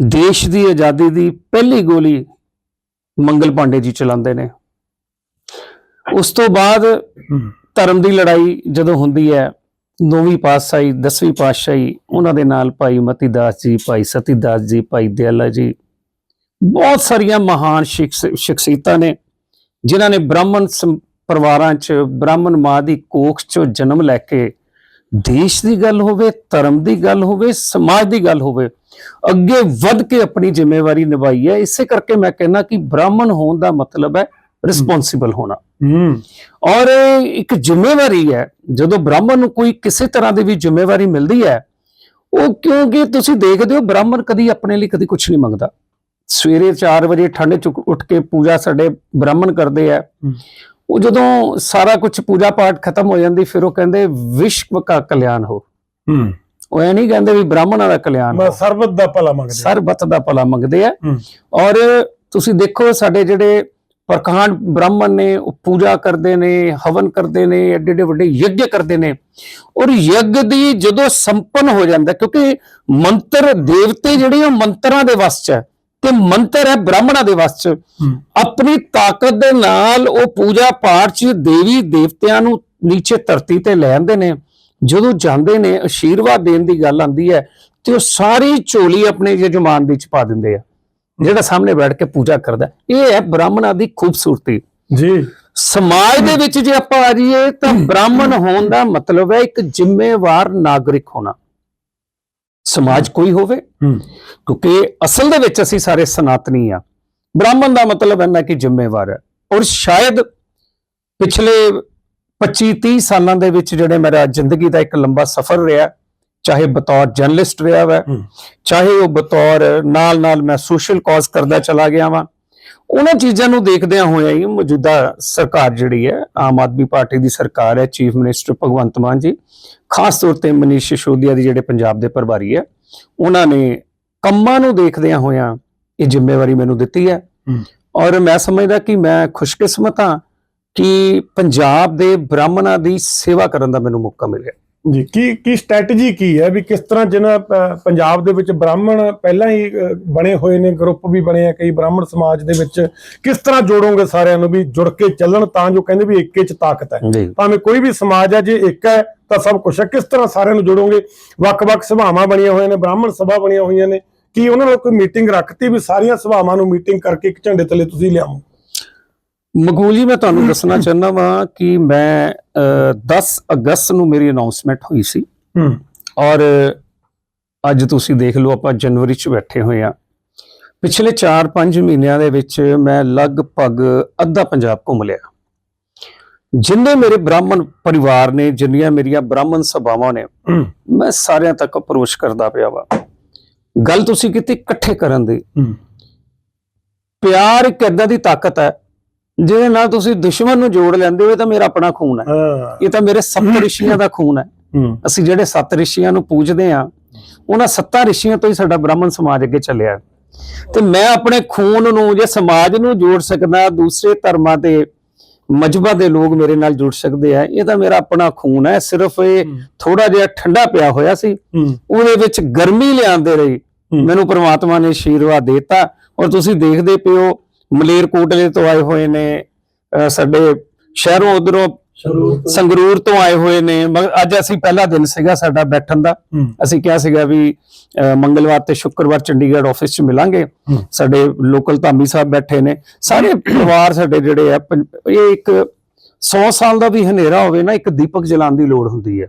ਦੇਸ਼ ਦੀ ਆਜ਼ਾਦੀ ਦੀ ਪਹਿਲੀ ਗੋਲੀ ਮੰਗਲ ਪਾਂਡੇ ਜੀ ਚਲਾਉਂਦੇ ਨੇ ਉਸ ਤੋਂ ਬਾਅਦ ਧਰਮ ਦੀ ਲੜਾਈ ਜਦੋਂ ਹੁੰਦੀ ਹੈ ਨੌਵੀਂ ਪਾਤਸ਼ਾਹੀ ਦਸਵੀਂ ਪਾਤਸ਼ਾਹੀ ਉਹਨਾਂ ਦੇ ਨਾਲ ਭਾਈ ਮਤੀ ਦਾਸ ਜੀ ਭਾਈ ਸਤੀ ਦਾਸ ਜੀ ਭਾਈ ਦਿਆਲਾ ਜੀ ਬਹੁਤ ਸਾਰੀਆਂ ਮਹਾਨ ਸ਼ਖਸ- ਸ਼ਖਸੀਅਤਾਂ ਨੇ ਜਿਨ੍ਹਾਂ ਨੇ ਬ੍ਰਾਹਮਣ ਪਰਿਵਾਰਾਂ 'ਚ ਬ੍ਰਾਹਮਣ ਮਾਂ ਦੀ ਕੋਖ 'ਚੋਂ ਜਨਮ ਲੈ ਕੇ ਦੇਸ਼ ਦੀ ਗੱਲ ਹੋਵੇ ਧਰਮ ਦੀ ਗੱਲ ਹੋਵੇ ਸਮਾਜ ਦੀ ਗੱਲ ਹੋਵੇ ਅੱਗੇ ਵੱਧ ਕੇ ਆਪਣੀ ਜ਼ਿੰਮੇਵਾਰੀ ਨਿਭਾਈ ਹੈ। ਇਸੇ ਕਰਕੇ ਮੈਂ ਕਹਿੰਦਾ ਕਿ ਬ੍ਰਾਹਮਣ ਹੋਣ ਦਾ ਮਤਲਬ ਹੈ ਰਿਸਪੌਂਸਿਬਲ ਹੋਣਾ। ਔਰ ਇੱਕ ਜ਼ਿੰਮੇਵਾਰੀ ਹੈ ਜਦੋਂ ਬ੍ਰਾਹਮਣ ਨੂੰ ਕੋਈ ਕਿਸੇ ਤਰ੍ਹਾਂ ਦੀ ਵੀ ਜ਼ਿੰਮੇਵਾਰੀ ਮਿਲਦੀ ਹੈ ਉਹ ਕਿਉਂਕਿ ਤੁਸੀਂ ਦੇਖਦੇ ਹੋ ਬ੍ਰਾਹਮਣ ਕਦੀ ਆਪਣੇ ਲਈ ਕਦੀ ਕੁਝ ਨਹੀਂ ਮੰਗਦਾ। ਸਵੇਰੇ 4 ਵਜੇ ਠੰਡ ਚ ਉੱਠ ਕੇ ਪੂਜਾ ਸਾਡੇ ਬ੍ਰਾਹਮਣ ਕਰਦੇ ਆ। ਉਹ ਜਦੋਂ ਸਾਰਾ ਕੁਝ ਪੂਜਾ ਪਾਠ ਖਤਮ ਹੋ ਜਾਂਦੀ ਫਿਰ ਉਹ ਕਹਿੰਦੇ ਵਿਸ਼ਵ ਕਾ ਕਲਿਆਣ ਹੋ। ਹੂੰ। ਉਹ ਇਹ ਨਹੀਂ ਕਹਿੰਦੇ ਵੀ ਬ੍ਰਾਹਮਣਾਂ ਦਾ ਕਲਿਆਣ ਮੈਂ ਸਰਬਤ ਦਾ ਭਲਾ ਮੰਗਦਾ ਸਰਬਤ ਦਾ ਭਲਾ ਮੰਗਦੇ ਆ। ਔਰ ਤੁਸੀਂ ਦੇਖੋ ਸਾਡੇ ਜਿਹੜੇ ਪ੍ਰਕਾਂਡ ਬ੍ਰਾਹਮਣ ਨੇ ਉਹ ਪੂਜਾ ਕਰਦੇ ਨੇ ਹਵਨ ਕਰਦੇ ਨੇ ਐਡੇ ਐਡੇ ਵੱਡੇ ਯੱਗ ਕਰਦੇ ਨੇ। ਔਰ ਯੱਗ ਦੀ ਜਦੋਂ ਸੰਪਨ ਹੋ ਜਾਂਦਾ ਕਿਉਂਕਿ ਮੰਤਰ ਦੇਵਤੇ ਜਿਹੜੇ ਉਹ ਮੰਤਰਾਂ ਦੇ ਵਸ ਚ ਹੈ। ਤੇ ਮੰਤਰ ਹੈ ਬ੍ਰਾਹਮਣਾਂ ਦੇ ਵਸ ਚ। ਆਪਣੀ ਤਾਕਤ ਦੇ ਨਾਲ ਉਹ ਪੂਜਾ ਪਾਠ ਚ ਦੇਵੀ ਦੇਵਤਿਆਂ ਨੂੰ ਨੀਚੇ ਧਰਤੀ ਤੇ ਲੈ ਆਉਂਦੇ ਨੇ। ਜਦੋਂ ਜਾਂਦੇ ਨੇ ਆਸ਼ੀਰਵਾਦ ਦੇਣ ਦੀ ਗੱਲ ਆਂਦੀ ਹੈ ਤੇ ਉਹ ਸਾਰੀ ਝੋਲੀ ਆਪਣੇ ਯਜਮਾਨ ਦੇ ਚ ਪਾ ਦਿੰਦੇ ਆ। ਜਿਹੜਾ ਸਾਹਮਣੇ ਬੈਠ ਕੇ ਪੂਜਾ ਕਰਦਾ। ਇਹ ਹੈ ਬ੍ਰਾਹਮਣਾਂ ਦੀ ਖੂਬਸੂਰਤੀ। ਜੀ। ਸਮਾਜ ਦੇ ਵਿੱਚ ਜੇ ਆਪਾਂ ਆ ਜਾਈਏ ਤਾਂ ਬ੍ਰਾਹਮਣ ਹੋਣ ਦਾ ਮਤਲਬ ਹੈ ਇੱਕ ਜ਼ਿੰਮੇਵਾਰ ਨਾਗਰਿਕ ਹੋਣਾ। ਸਮਾਜ ਕੋਈ ਹੋਵੇ। ਕਿਉਂਕਿ ਅਸਲ ਦੇ ਵਿੱਚ ਅਸੀਂ ਸਾਰੇ ਸਨਾਤਨੀ ਆ। ਬ੍ਰਾਹਮਣ ਦਾ ਮਤਲਬ ਹੈ ਨਾ ਕਿ ਜ਼ਿੰਮੇਵਾਰ ਹੈ। ਔਰ ਸ਼ਾਇਦ ਪਿਛਲੇ 25 30 ਸਾਲਾਂ ਦੇ ਵਿੱਚ ਜਿਹੜੇ ਮੇਰਾ ਜ਼ਿੰਦਗੀ ਦਾ ਇੱਕ ਲੰਬਾ ਸਫ਼ਰ ਰਿਹਾ ਚਾਹੇ ਬਤੌਰ ਜਰਨਲਿਸਟ ਰਿਹਾ ਵਾ। ਚਾਹੇ ਉਹ ਬਤੌਰ ਨਾਲ ਨਾਲ ਮੈਂ ਸੋਸ਼ਲ ਕਾਜ਼ ਕਰਦਾ ਚਲਾ ਗਿਆ ਵਾਂ ਉਹਨਾਂ ਚੀਜ਼ਾਂ ਨੂੰ ਦੇਖਦਿਆਂ ਹੋਇਆ ਹੀ ਮੌਜੂਦਾ ਸਰਕਾਰ ਜਿਹੜੀ ਹੈ ਆਮ ਆਦਮੀ ਪਾਰਟੀ ਦੀ ਸਰਕਾਰ ਹੈ ਚੀਫ ਮਿਨਿਸਟਰ ਭਗਵੰਤ ਮਾਨ ਜੀ ਖਾਸ ਤੌਰ ਤੇ ਮਨੀਸ਼ ਸਿਸੋਦੀਆ ਦੀ ਜਿਹੜੇ ਪੰਜਾਬ ਦੇ ਪ੍ਰਭਾਰੀ ਹੈ ਉਹਨਾਂ ਨੇ ਕੰਮਾਂ ਨੂੰ ਦੇਖਦਿਆਂ ਹੋਇਆਂ ਇਹ ਜ਼ਿੰਮੇਵਾਰੀ ਮੈਨੂੰ ਦਿੱਤੀ ਹੈ। ਔਰ ਮੈਂ ਸਮਝਦਾ ਕਿ ਮੈਂ ਖੁਸ਼ਕਿਸਮਤ ਹਾਂ ਕਿ ਪੰਜਾਬ ਦੇ ਬ੍ਰਾਹਮਣਾਂ ਦੀ ਸੇਵਾ ਕਰਨ ਦਾ ਮੈਨੂੰ ਮੌਕਾ ਮਿਲਿਆ ਜੀ ਕੀ ਕੀ ਸਟ੍ਰੈਟਜੀ ਕੀ ਹੈ ਵੀ ਕਿਸ ਤਰ੍ਹਾਂ ਜਿਹਨਾਂ ਪੰਜਾਬ ਦੇ ਵਿੱਚ ਬ੍ਰਾਹਮਣ ਪਹਿਲਾਂ ਹੀ ਬਣੇ ਹੋਏ ਨੇ ਗਰੁੱਪ ਵੀ ਬਣੇ ਆ ਕਈ ਬ੍ਰਾਹਮਣ ਸਮਾਜ ਦੇ ਵਿੱਚ ਕਿਸ ਤਰ੍ਹਾਂ ਜੋੜੋਗੇ ਸਾਰਿਆਂ ਨੂੰ ਵੀ ਜੁੜ ਕੇ ਚੱਲਣ ਤਾਂ ਜੋ ਕਹਿੰਦੇ ਵੀ ਏਕੇ ਚ ਤਾਕਤ ਹੈ? ਭਾਵੇਂ ਕੋਈ ਵੀ ਸਮਾਜ ਹੈ ਜੇ ਇੱਕ ਹੈ ਤਾਂ ਸਭ ਕੁਝ ਹੈ। ਕਿਸ ਤਰ੍ਹਾਂ ਸਾਰਿਆਂ ਨੂੰ ਜੋੜੋਗੇ? ਵੱਖ-ਵੱਖ ਸਭਾਵਾਂ ਬਣੀਆਂ ਹੋਈਆਂ ਨੇ ਬ੍ਰਾਹਮਣ ਸਭਾ ਬਣੀਆਂ ਹੋਈਆਂ ਨੇ। ਕੀ ਉਹਨਾਂ ਨਾਲ ਕੋਈ ਮੀਟਿੰਗ ਰੱਖਤੀ ਵੀ ਸਾਰੀਆਂ ਸਭਾਵਾਂ ਨੂੰ ਮੀਟਿੰਗ ਕਰਕੇ ਇੱਕ ਝੰਡੇ ਥੱਲੇ ਤੁਸੀਂ ਲਿਆਓ? ਮਕਬੂਲ ਜੀ ਮੈਂ ਤੁਹਾਨੂੰ ਦੱਸਣਾ ਚਾਹੁੰਦਾ ਵਾਂ ਕਿ ਮੈਂ ਅਹ, 10 ਅਗਸਤ ਨੂੰ ਮੇਰੀ ਅਨਾਉਂਸਮੈਂਟ ਹੋਈ ਸੀ। ਹੂੰ। ਔਰ ਅੱਜ ਤੁਸੀਂ ਦੇਖ ਲਓ ਆਪਾਂ ਜਨਵਰੀ 'ਚ ਬੈਠੇ ਹੋਏ ਆ। ਪਿਛਲੇ 4-5 ਮਹੀਨਿਆਂ ਦੇ ਵਿੱਚ ਮੈਂ ਲਗਭਗ ਅੱਧਾ ਪੰਜਾਬ ਘੁੰਮ ਲਿਆ। ਜਿੰਨੇ ਮੇਰੇ ਬ੍ਰਾਹਮਣ ਪਰਿਵਾਰ ਨੇ ਜਿੰਨੀਆਂ ਮੇਰੀਆਂ ਬ੍ਰਾਹਮਣ ਸਭਾਵਾਂ ਨੇ ਮੈਂ ਸਾਰਿਆਂ ਤੱਕ ਅਪਰੋਚ ਕਰਦਾ ਪਿਆ ਵਾ। ਗੱਲ ਤੁਸੀਂ ਕੀਤੀ ਇਕੱਠੇ ਕਰਨ ਦੀ। ਪਿਆਰ ਇੱਕ ਏਦਾਂ ਦੀ ਤਾਕਤ ਹੈ ਜਿਹਦੇ ਨਾਲ ਤੁਸੀਂ ਦੁਸ਼ਮਣ ਨੂੰ ਜੋੜ ਲੈਂਦੇ ਹੋ ਇਹ ਤਾਂ ਮੇਰਾ ਆਪਣਾ ਖੂਨ ਹੈ। ਇਹ ਤਾਂ ਮੇਰੇ ਸੱਤ ਰਿਸ਼ੀਆਂ ਦਾ ਖੂਨ ਹੈ। ਅਸੀਂ ਜਿਹੜੇ ਸੱਤ ਰਿਸ਼ੀਆਂ ਨੂੰ ਪੂਜਦੇ ਆ ਉਹਨਾਂ ਸੱਤਾਂ ਰਿਸ਼ੀਆਂ ਤੋਂ ਹੀ ਸਾਡਾ ਬ੍ਰਾਹਮਣ ਸਮਾਜ ਅੱਗੇ ਚੱਲਿਆ ਤੇ ਮੈਂ ਆਪਣੇ ਖੂਨ ਨੂੰ ਜੇ ਸਮਾਜ ਨੂੰ ਜੋੜ ਸਕਦਾ ਦੂਸਰੇ ਧਰਮਾਂ ਦੇ ਮਜਬਾ ਦੇ ਲੋਕ ਮੇਰੇ ਨਾਲ ਜੁੜ ਸਕਦੇ ਆ ਇਹ ਤਾਂ ਮੇਰਾ ਆਪਣਾ ਖੂਨ ਹੈ। ਸਿਰਫ ਇਹ ਥੋੜਾ ਜਿਹਾ ਠੰਡਾ ਪਿਆ ਹੋਇਆ ਸੀ। ਉਹਦੇ ਵਿੱਚ ਗਰਮੀ ਲਿਆਂਦੇ ਰਹੀ। ਮੈਨੂੰ ਪ੍ਰਮਾਤਮਾ ਨੇ ਆਸ਼ੀਰਵਾਦ ਦਿੱਤਾ। ਔਰ ਤੁਸੀਂ ਦੇਖਦੇ ਪਿਓ ਮਲੇਰਕੋਟਲੇ ਤੋਂ ਆਏ ਹੋਏ ਨੇ ਸਾਡੇ ਸ਼ਹਿਰੋਂ ਉਧਰੋਂ ਸੰਗਰੂਰ ਤੋਂ ਆਏ ਹੋਏ ਨੇ ਮਗਰ ਅੱਜ ਅਸੀਂ ਪਹਿਲਾ ਦਿਨ ਸੀਗਾ ਸਾਡਾ ਬੈਠਣ ਦਾ। ਅਸੀਂ ਕਿਹਾ ਸੀਗਾ ਵੀ ਮੰਗਲਵਾਰ ਤੇ ਸ਼ੁੱਕਰਵਾਰ ਚੰਡੀਗੜ੍ਹ ਆਫਿਸ 'ਚ ਮਿਲਾਂਗੇ। ਸਾਡੇ ਲੋਕਲ ਧਾਮੀ ਸਾਹਿਬ ਬੈਠੇ ਨੇ। ਸਾਰੇ ਪਰਿਵਾਰ ਸਾਡੇ ਜਿਹੜੇ ਆ ਇਹ ਇੱਕ 100 ਸਾਲ ਦਾ ਵੀ ਹਨੇਰਾ ਹੋਵੇ ਨਾ ਇੱਕ ਦੀਪਕ ਜਲਾਉਣ ਦੀ ਲੋੜ ਹੁੰਦੀ ਹੈ।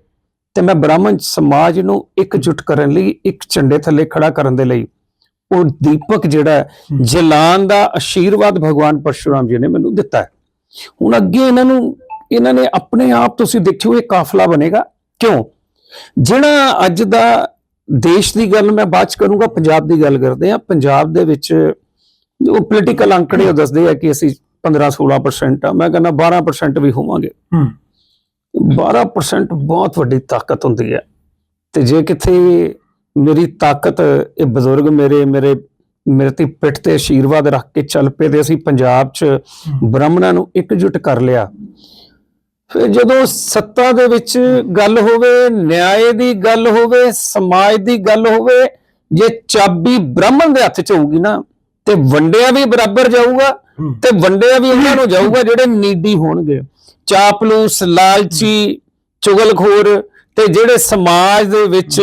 ਤੇ ਮੈਂ ਬ੍ਰਾਹਮਣ ਸਮਾਜ ਨੂੰ ਇਕਜੁੱਟ ਕਰਨ ਲਈ ਇੱਕ ਝੰਡੇ ਥੱਲੇ ਖੜਾ ਕਰਨ ਦੇ ਲਈ ਉਹ ਦੀਪਕ ਜਿਹੜਾ। ਜਲਾਉਣ ਦਾ ਆਸ਼ੀਰਵਾਦ ਭਗਵਾਨ ਪਰਸ਼ੁਰਾਮ ਜੀ ਨੇ ਮੈਨੂੰ ਦਿੱਤਾ ਹੈ। ਹੁਣ ਅੱਗੇ ਇਹਨਾਂ ਨੂੰ ਇਹਨਾਂ ਨੇ ਆਪਣੇ ਆਪ ਤੁਸੀਂ ਦੇਖਿਓ ਇਹ ਕਾਫਲਾ ਬਣੇਗਾ। ਕਿਉਂ? ਜਿਹੜਾ ਅੱਜ ਦਾ ਦੇਸ਼ ਦੀ ਗੱਲ ਮੈਂ ਬਾਅਦ ਚ ਕਰੂੰਗਾ ਪੰਜਾਬ ਦੀ ਗੱਲ ਕਰਦੇ ਆ ਪੰਜਾਬ ਦੇ ਵਿੱਚ ਜੋ ਪੋਲੀਟੀਕਲ ਅੰਕੜੇ ਉਹ ਦੱਸਦੇ ਆ ਕਿ ਅਸੀਂ 15 16% ਆ। ਮੈਂ ਕਹਿੰਦਾ 12% ਵੀ ਹੋਵਾਂਗੇ। ਹੂੰ। 12% ਬਹੁਤ ਵੱਡੀ ਤਾਕਤ ਹੁੰਦੀ ਹੈ। ਤੇ ਜੇ ਕਿਥੇ ਮੇਰੀ ਤਾਕਤ ਇਹ ਬਜ਼ੁਰਗ ਮੇਰੇ ਮੇਰੇ ਮੇਰੇ ਤੇ ਪਿੱਠ ਤੇ ਆਸ਼ੀਰਵਾਦ ਰੱਖ ਕੇ ਚੱਲ ਪਏ ਤੇ ਅਸੀਂ ਪੰਜਾਬ 'ਚ ਬ੍ਰਾਹਮਣਾਂ ਨੂੰ ਇਕਜੁੱਟ ਕਰ ਲਿਆ। ਫਿਰ ਜਦੋਂ ਸੱਤਾ ਦੇ ਵਿੱਚ ਗੱਲ ਹੋਵੇ ਨਿਆਂ ਦੀ ਗੱਲ ਹੋਵੇ ਸਮਾਜ ਦੀ ਗੱਲ ਹੋਵੇ ਜੇ ਚਾਬੀ ਬ੍ਰਾਹਮਣ ਦੇ ਹੱਥ 'ਚ ਹੋਊਗੀ ਨਾ ਤੇ ਵੰਡਿਆ ਵੀ ਬਰਾਬਰ ਜਾਊਗਾ ਤੇ ਵੰਡਿਆ ਵੀ ਉਹਨਾਂ ਨੂੰ ਜਾਊਗਾ ਜਿਹੜੇ ਨੀਡੀ ਹੋਣਗੇ। ਚਾਪਲੂਸ ਲਾਲਚੀ ਚੁਗਲਖੋਰ ਤੇ ਜਿਹੜੇ ਸਮਾਜ ਦੇ ਵਿੱਚ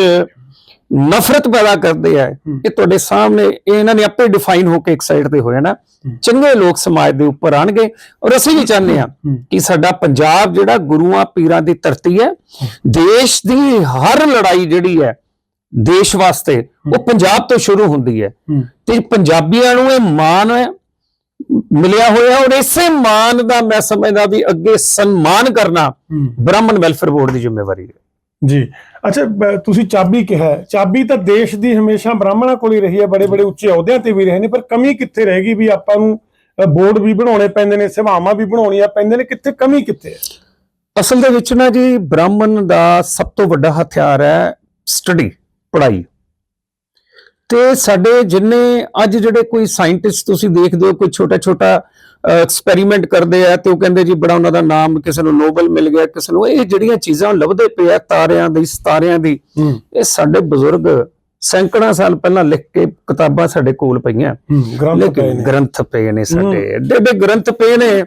ਨਫ਼ਰਤ ਪੈਦਾ ਕਰਦੇ ਆ। ਇਹ ਤੁਹਾਡੇ ਸਾਹਮਣੇ ਇਹ ਇਹਨਾਂ ਨੇ ਆਪੇ ਡਿਫਾਈਨ ਹੋ ਕੇ ਇੱਕ ਸਾਈਡ ਤੇ ਹੋ। ਜਾਣਾ। ਚੰਗੇ ਲੋਕ ਸਮਾਜ ਦੇ ਉੱਪਰ ਆਣਗੇ। ਔਰ ਅਸੀਂ ਵੀ ਚਾਹੁੰਦੇ ਆ ਕਿ ਸਾਡਾ ਪੰਜਾਬ ਜਿਹੜਾ ਗੁਰੂਆਂ ਪੀਰਾਂ ਦੀ ਧਰਤੀ ਹੈ ਦੇਸ਼ ਦੀ ਹਰ ਲੜਾਈ ਜਿਹੜੀ ਹੈ ਦੇਸ਼ ਵਾਸਤੇ ਉਹ ਪੰਜਾਬ ਤੋਂ ਸ਼ੁਰੂ ਹੁੰਦੀ ਹੈ। ਤੇ ਪੰਜਾਬੀਆਂ ਨੂੰ ਇਹ ਮਾਣ ਹੈ ਮਿਲਿਆ ਹੋਇਆ ਔਰ ਇਸੇ ਮਾਣ ਦਾ ਮੈਂ ਸਮਝਦਾ ਵੀ ਅੱਗੇ ਸਨਮਾਨ ਕਰਨਾ ਬ੍ਰਾਹਮਣ ਵੈਲਫੇਅਰ ਬੋਰਡ ਦੀ ਜ਼ਿੰਮੇਵਾਰੀ ਹੈ। ਜੀ। ਅੱਛਾ ਤੁਸੀਂ ਚਾਬੀ ਕਿਹਾ ਚਾਬੀ ਤਾਂ ਦੇਸ਼ ਦੀ ਹਮੇਸ਼ਾ ਬ੍ਰਾਹਮਣਾਂ ਕੋਲ ਹੀ ਰਹੀ ਹੈ ਬੜੇ ਬੜੇ ਉੱਚੇ ਅਹੁਦਿਆਂ ਤੇ ਵੀ ਰਹੇ ਨੇ, ਪਰ ਕਮੀ ਕਿੱਥੇ ਰਹੇਗੀ ਵੀ ਆਪਾਂ ਨੂੰ ਬੋਰਡ ਵੀ ਬਣਾਉਣੇ ਪੈਂਦੇ ਨੇ ਸਭਾਵਾਂ ਵੀ ਬਣਾਉਣੀਆਂ ਪੈਂਦੇ ਨੇ, ਕਿੱਥੇ ਕਮੀ ਕਿੱਥੇ ਹੈ? ਅਸਲ ਦੇ ਵਿੱਚ ਨਾ ਜੀ, ਬ੍ਰਾਹਮਣ ਦਾ ਸਭ ਤੋਂ ਵੱਡਾ ਹਥਿਆਰ ਹੈ ਸਟੱਡੀ, ਪੜ੍ਹਾਈ। ਤੇ ਸਾਡੇ ਜਿੰਨੇ ਅੱਜ ਜਿਹੜੇ ਕੋਈ ਸਾਇੰਟਿਸਟ ਤੁਸੀਂ ਦੇਖਦੇ ਹੋ ਕੋਈ ਛੋਟਾ ਛੋਟਾ ਐਕਸਪੈਰੀਮੈਂਟ ਕਰਦੇ ਆ ਤੇ ਉਹ ਕਹਿੰਦੇ ਜੀ ਬੜਾ ਉਹਨਾਂ ਦਾ ਨਾਮ ਕਿਸੇ ਨੂੰ ਨੋਬਲ ਮਿਲ ਗਿਆ ਕਿਸੇ ਨੂੰ ਇਹ ਜਿਹੜੀਆਂ ਚੀਜ਼ਾਂ ਲੱਭਦੇ ਪਏ ਆ ਤਾਰਿਆਂ ਦੀ ਸਿਤਾਰਿਆਂ ਦੀ ਇਹ ਸਾਡੇ ਬਜ਼ੁਰਗ ਸੈਂਕੜਾਂ ਸਾਲ ਪਹਿਲਾਂ ਲਿਖ ਕੇ ਕਿਤਾਬਾਂ ਸਾਡੇ ਕੋਲ ਪਈਆਂ। ਗ੍ਰੰਥ ਪਏ ਲੇਕਿਨ ਨੇ। ਗ੍ਰੰਥ ਪਏ ਨੇ ਸਾਡੇ। ਏਡੇ ਏਡੇ ਗ੍ਰੰਥ ਪਏ ਨੇ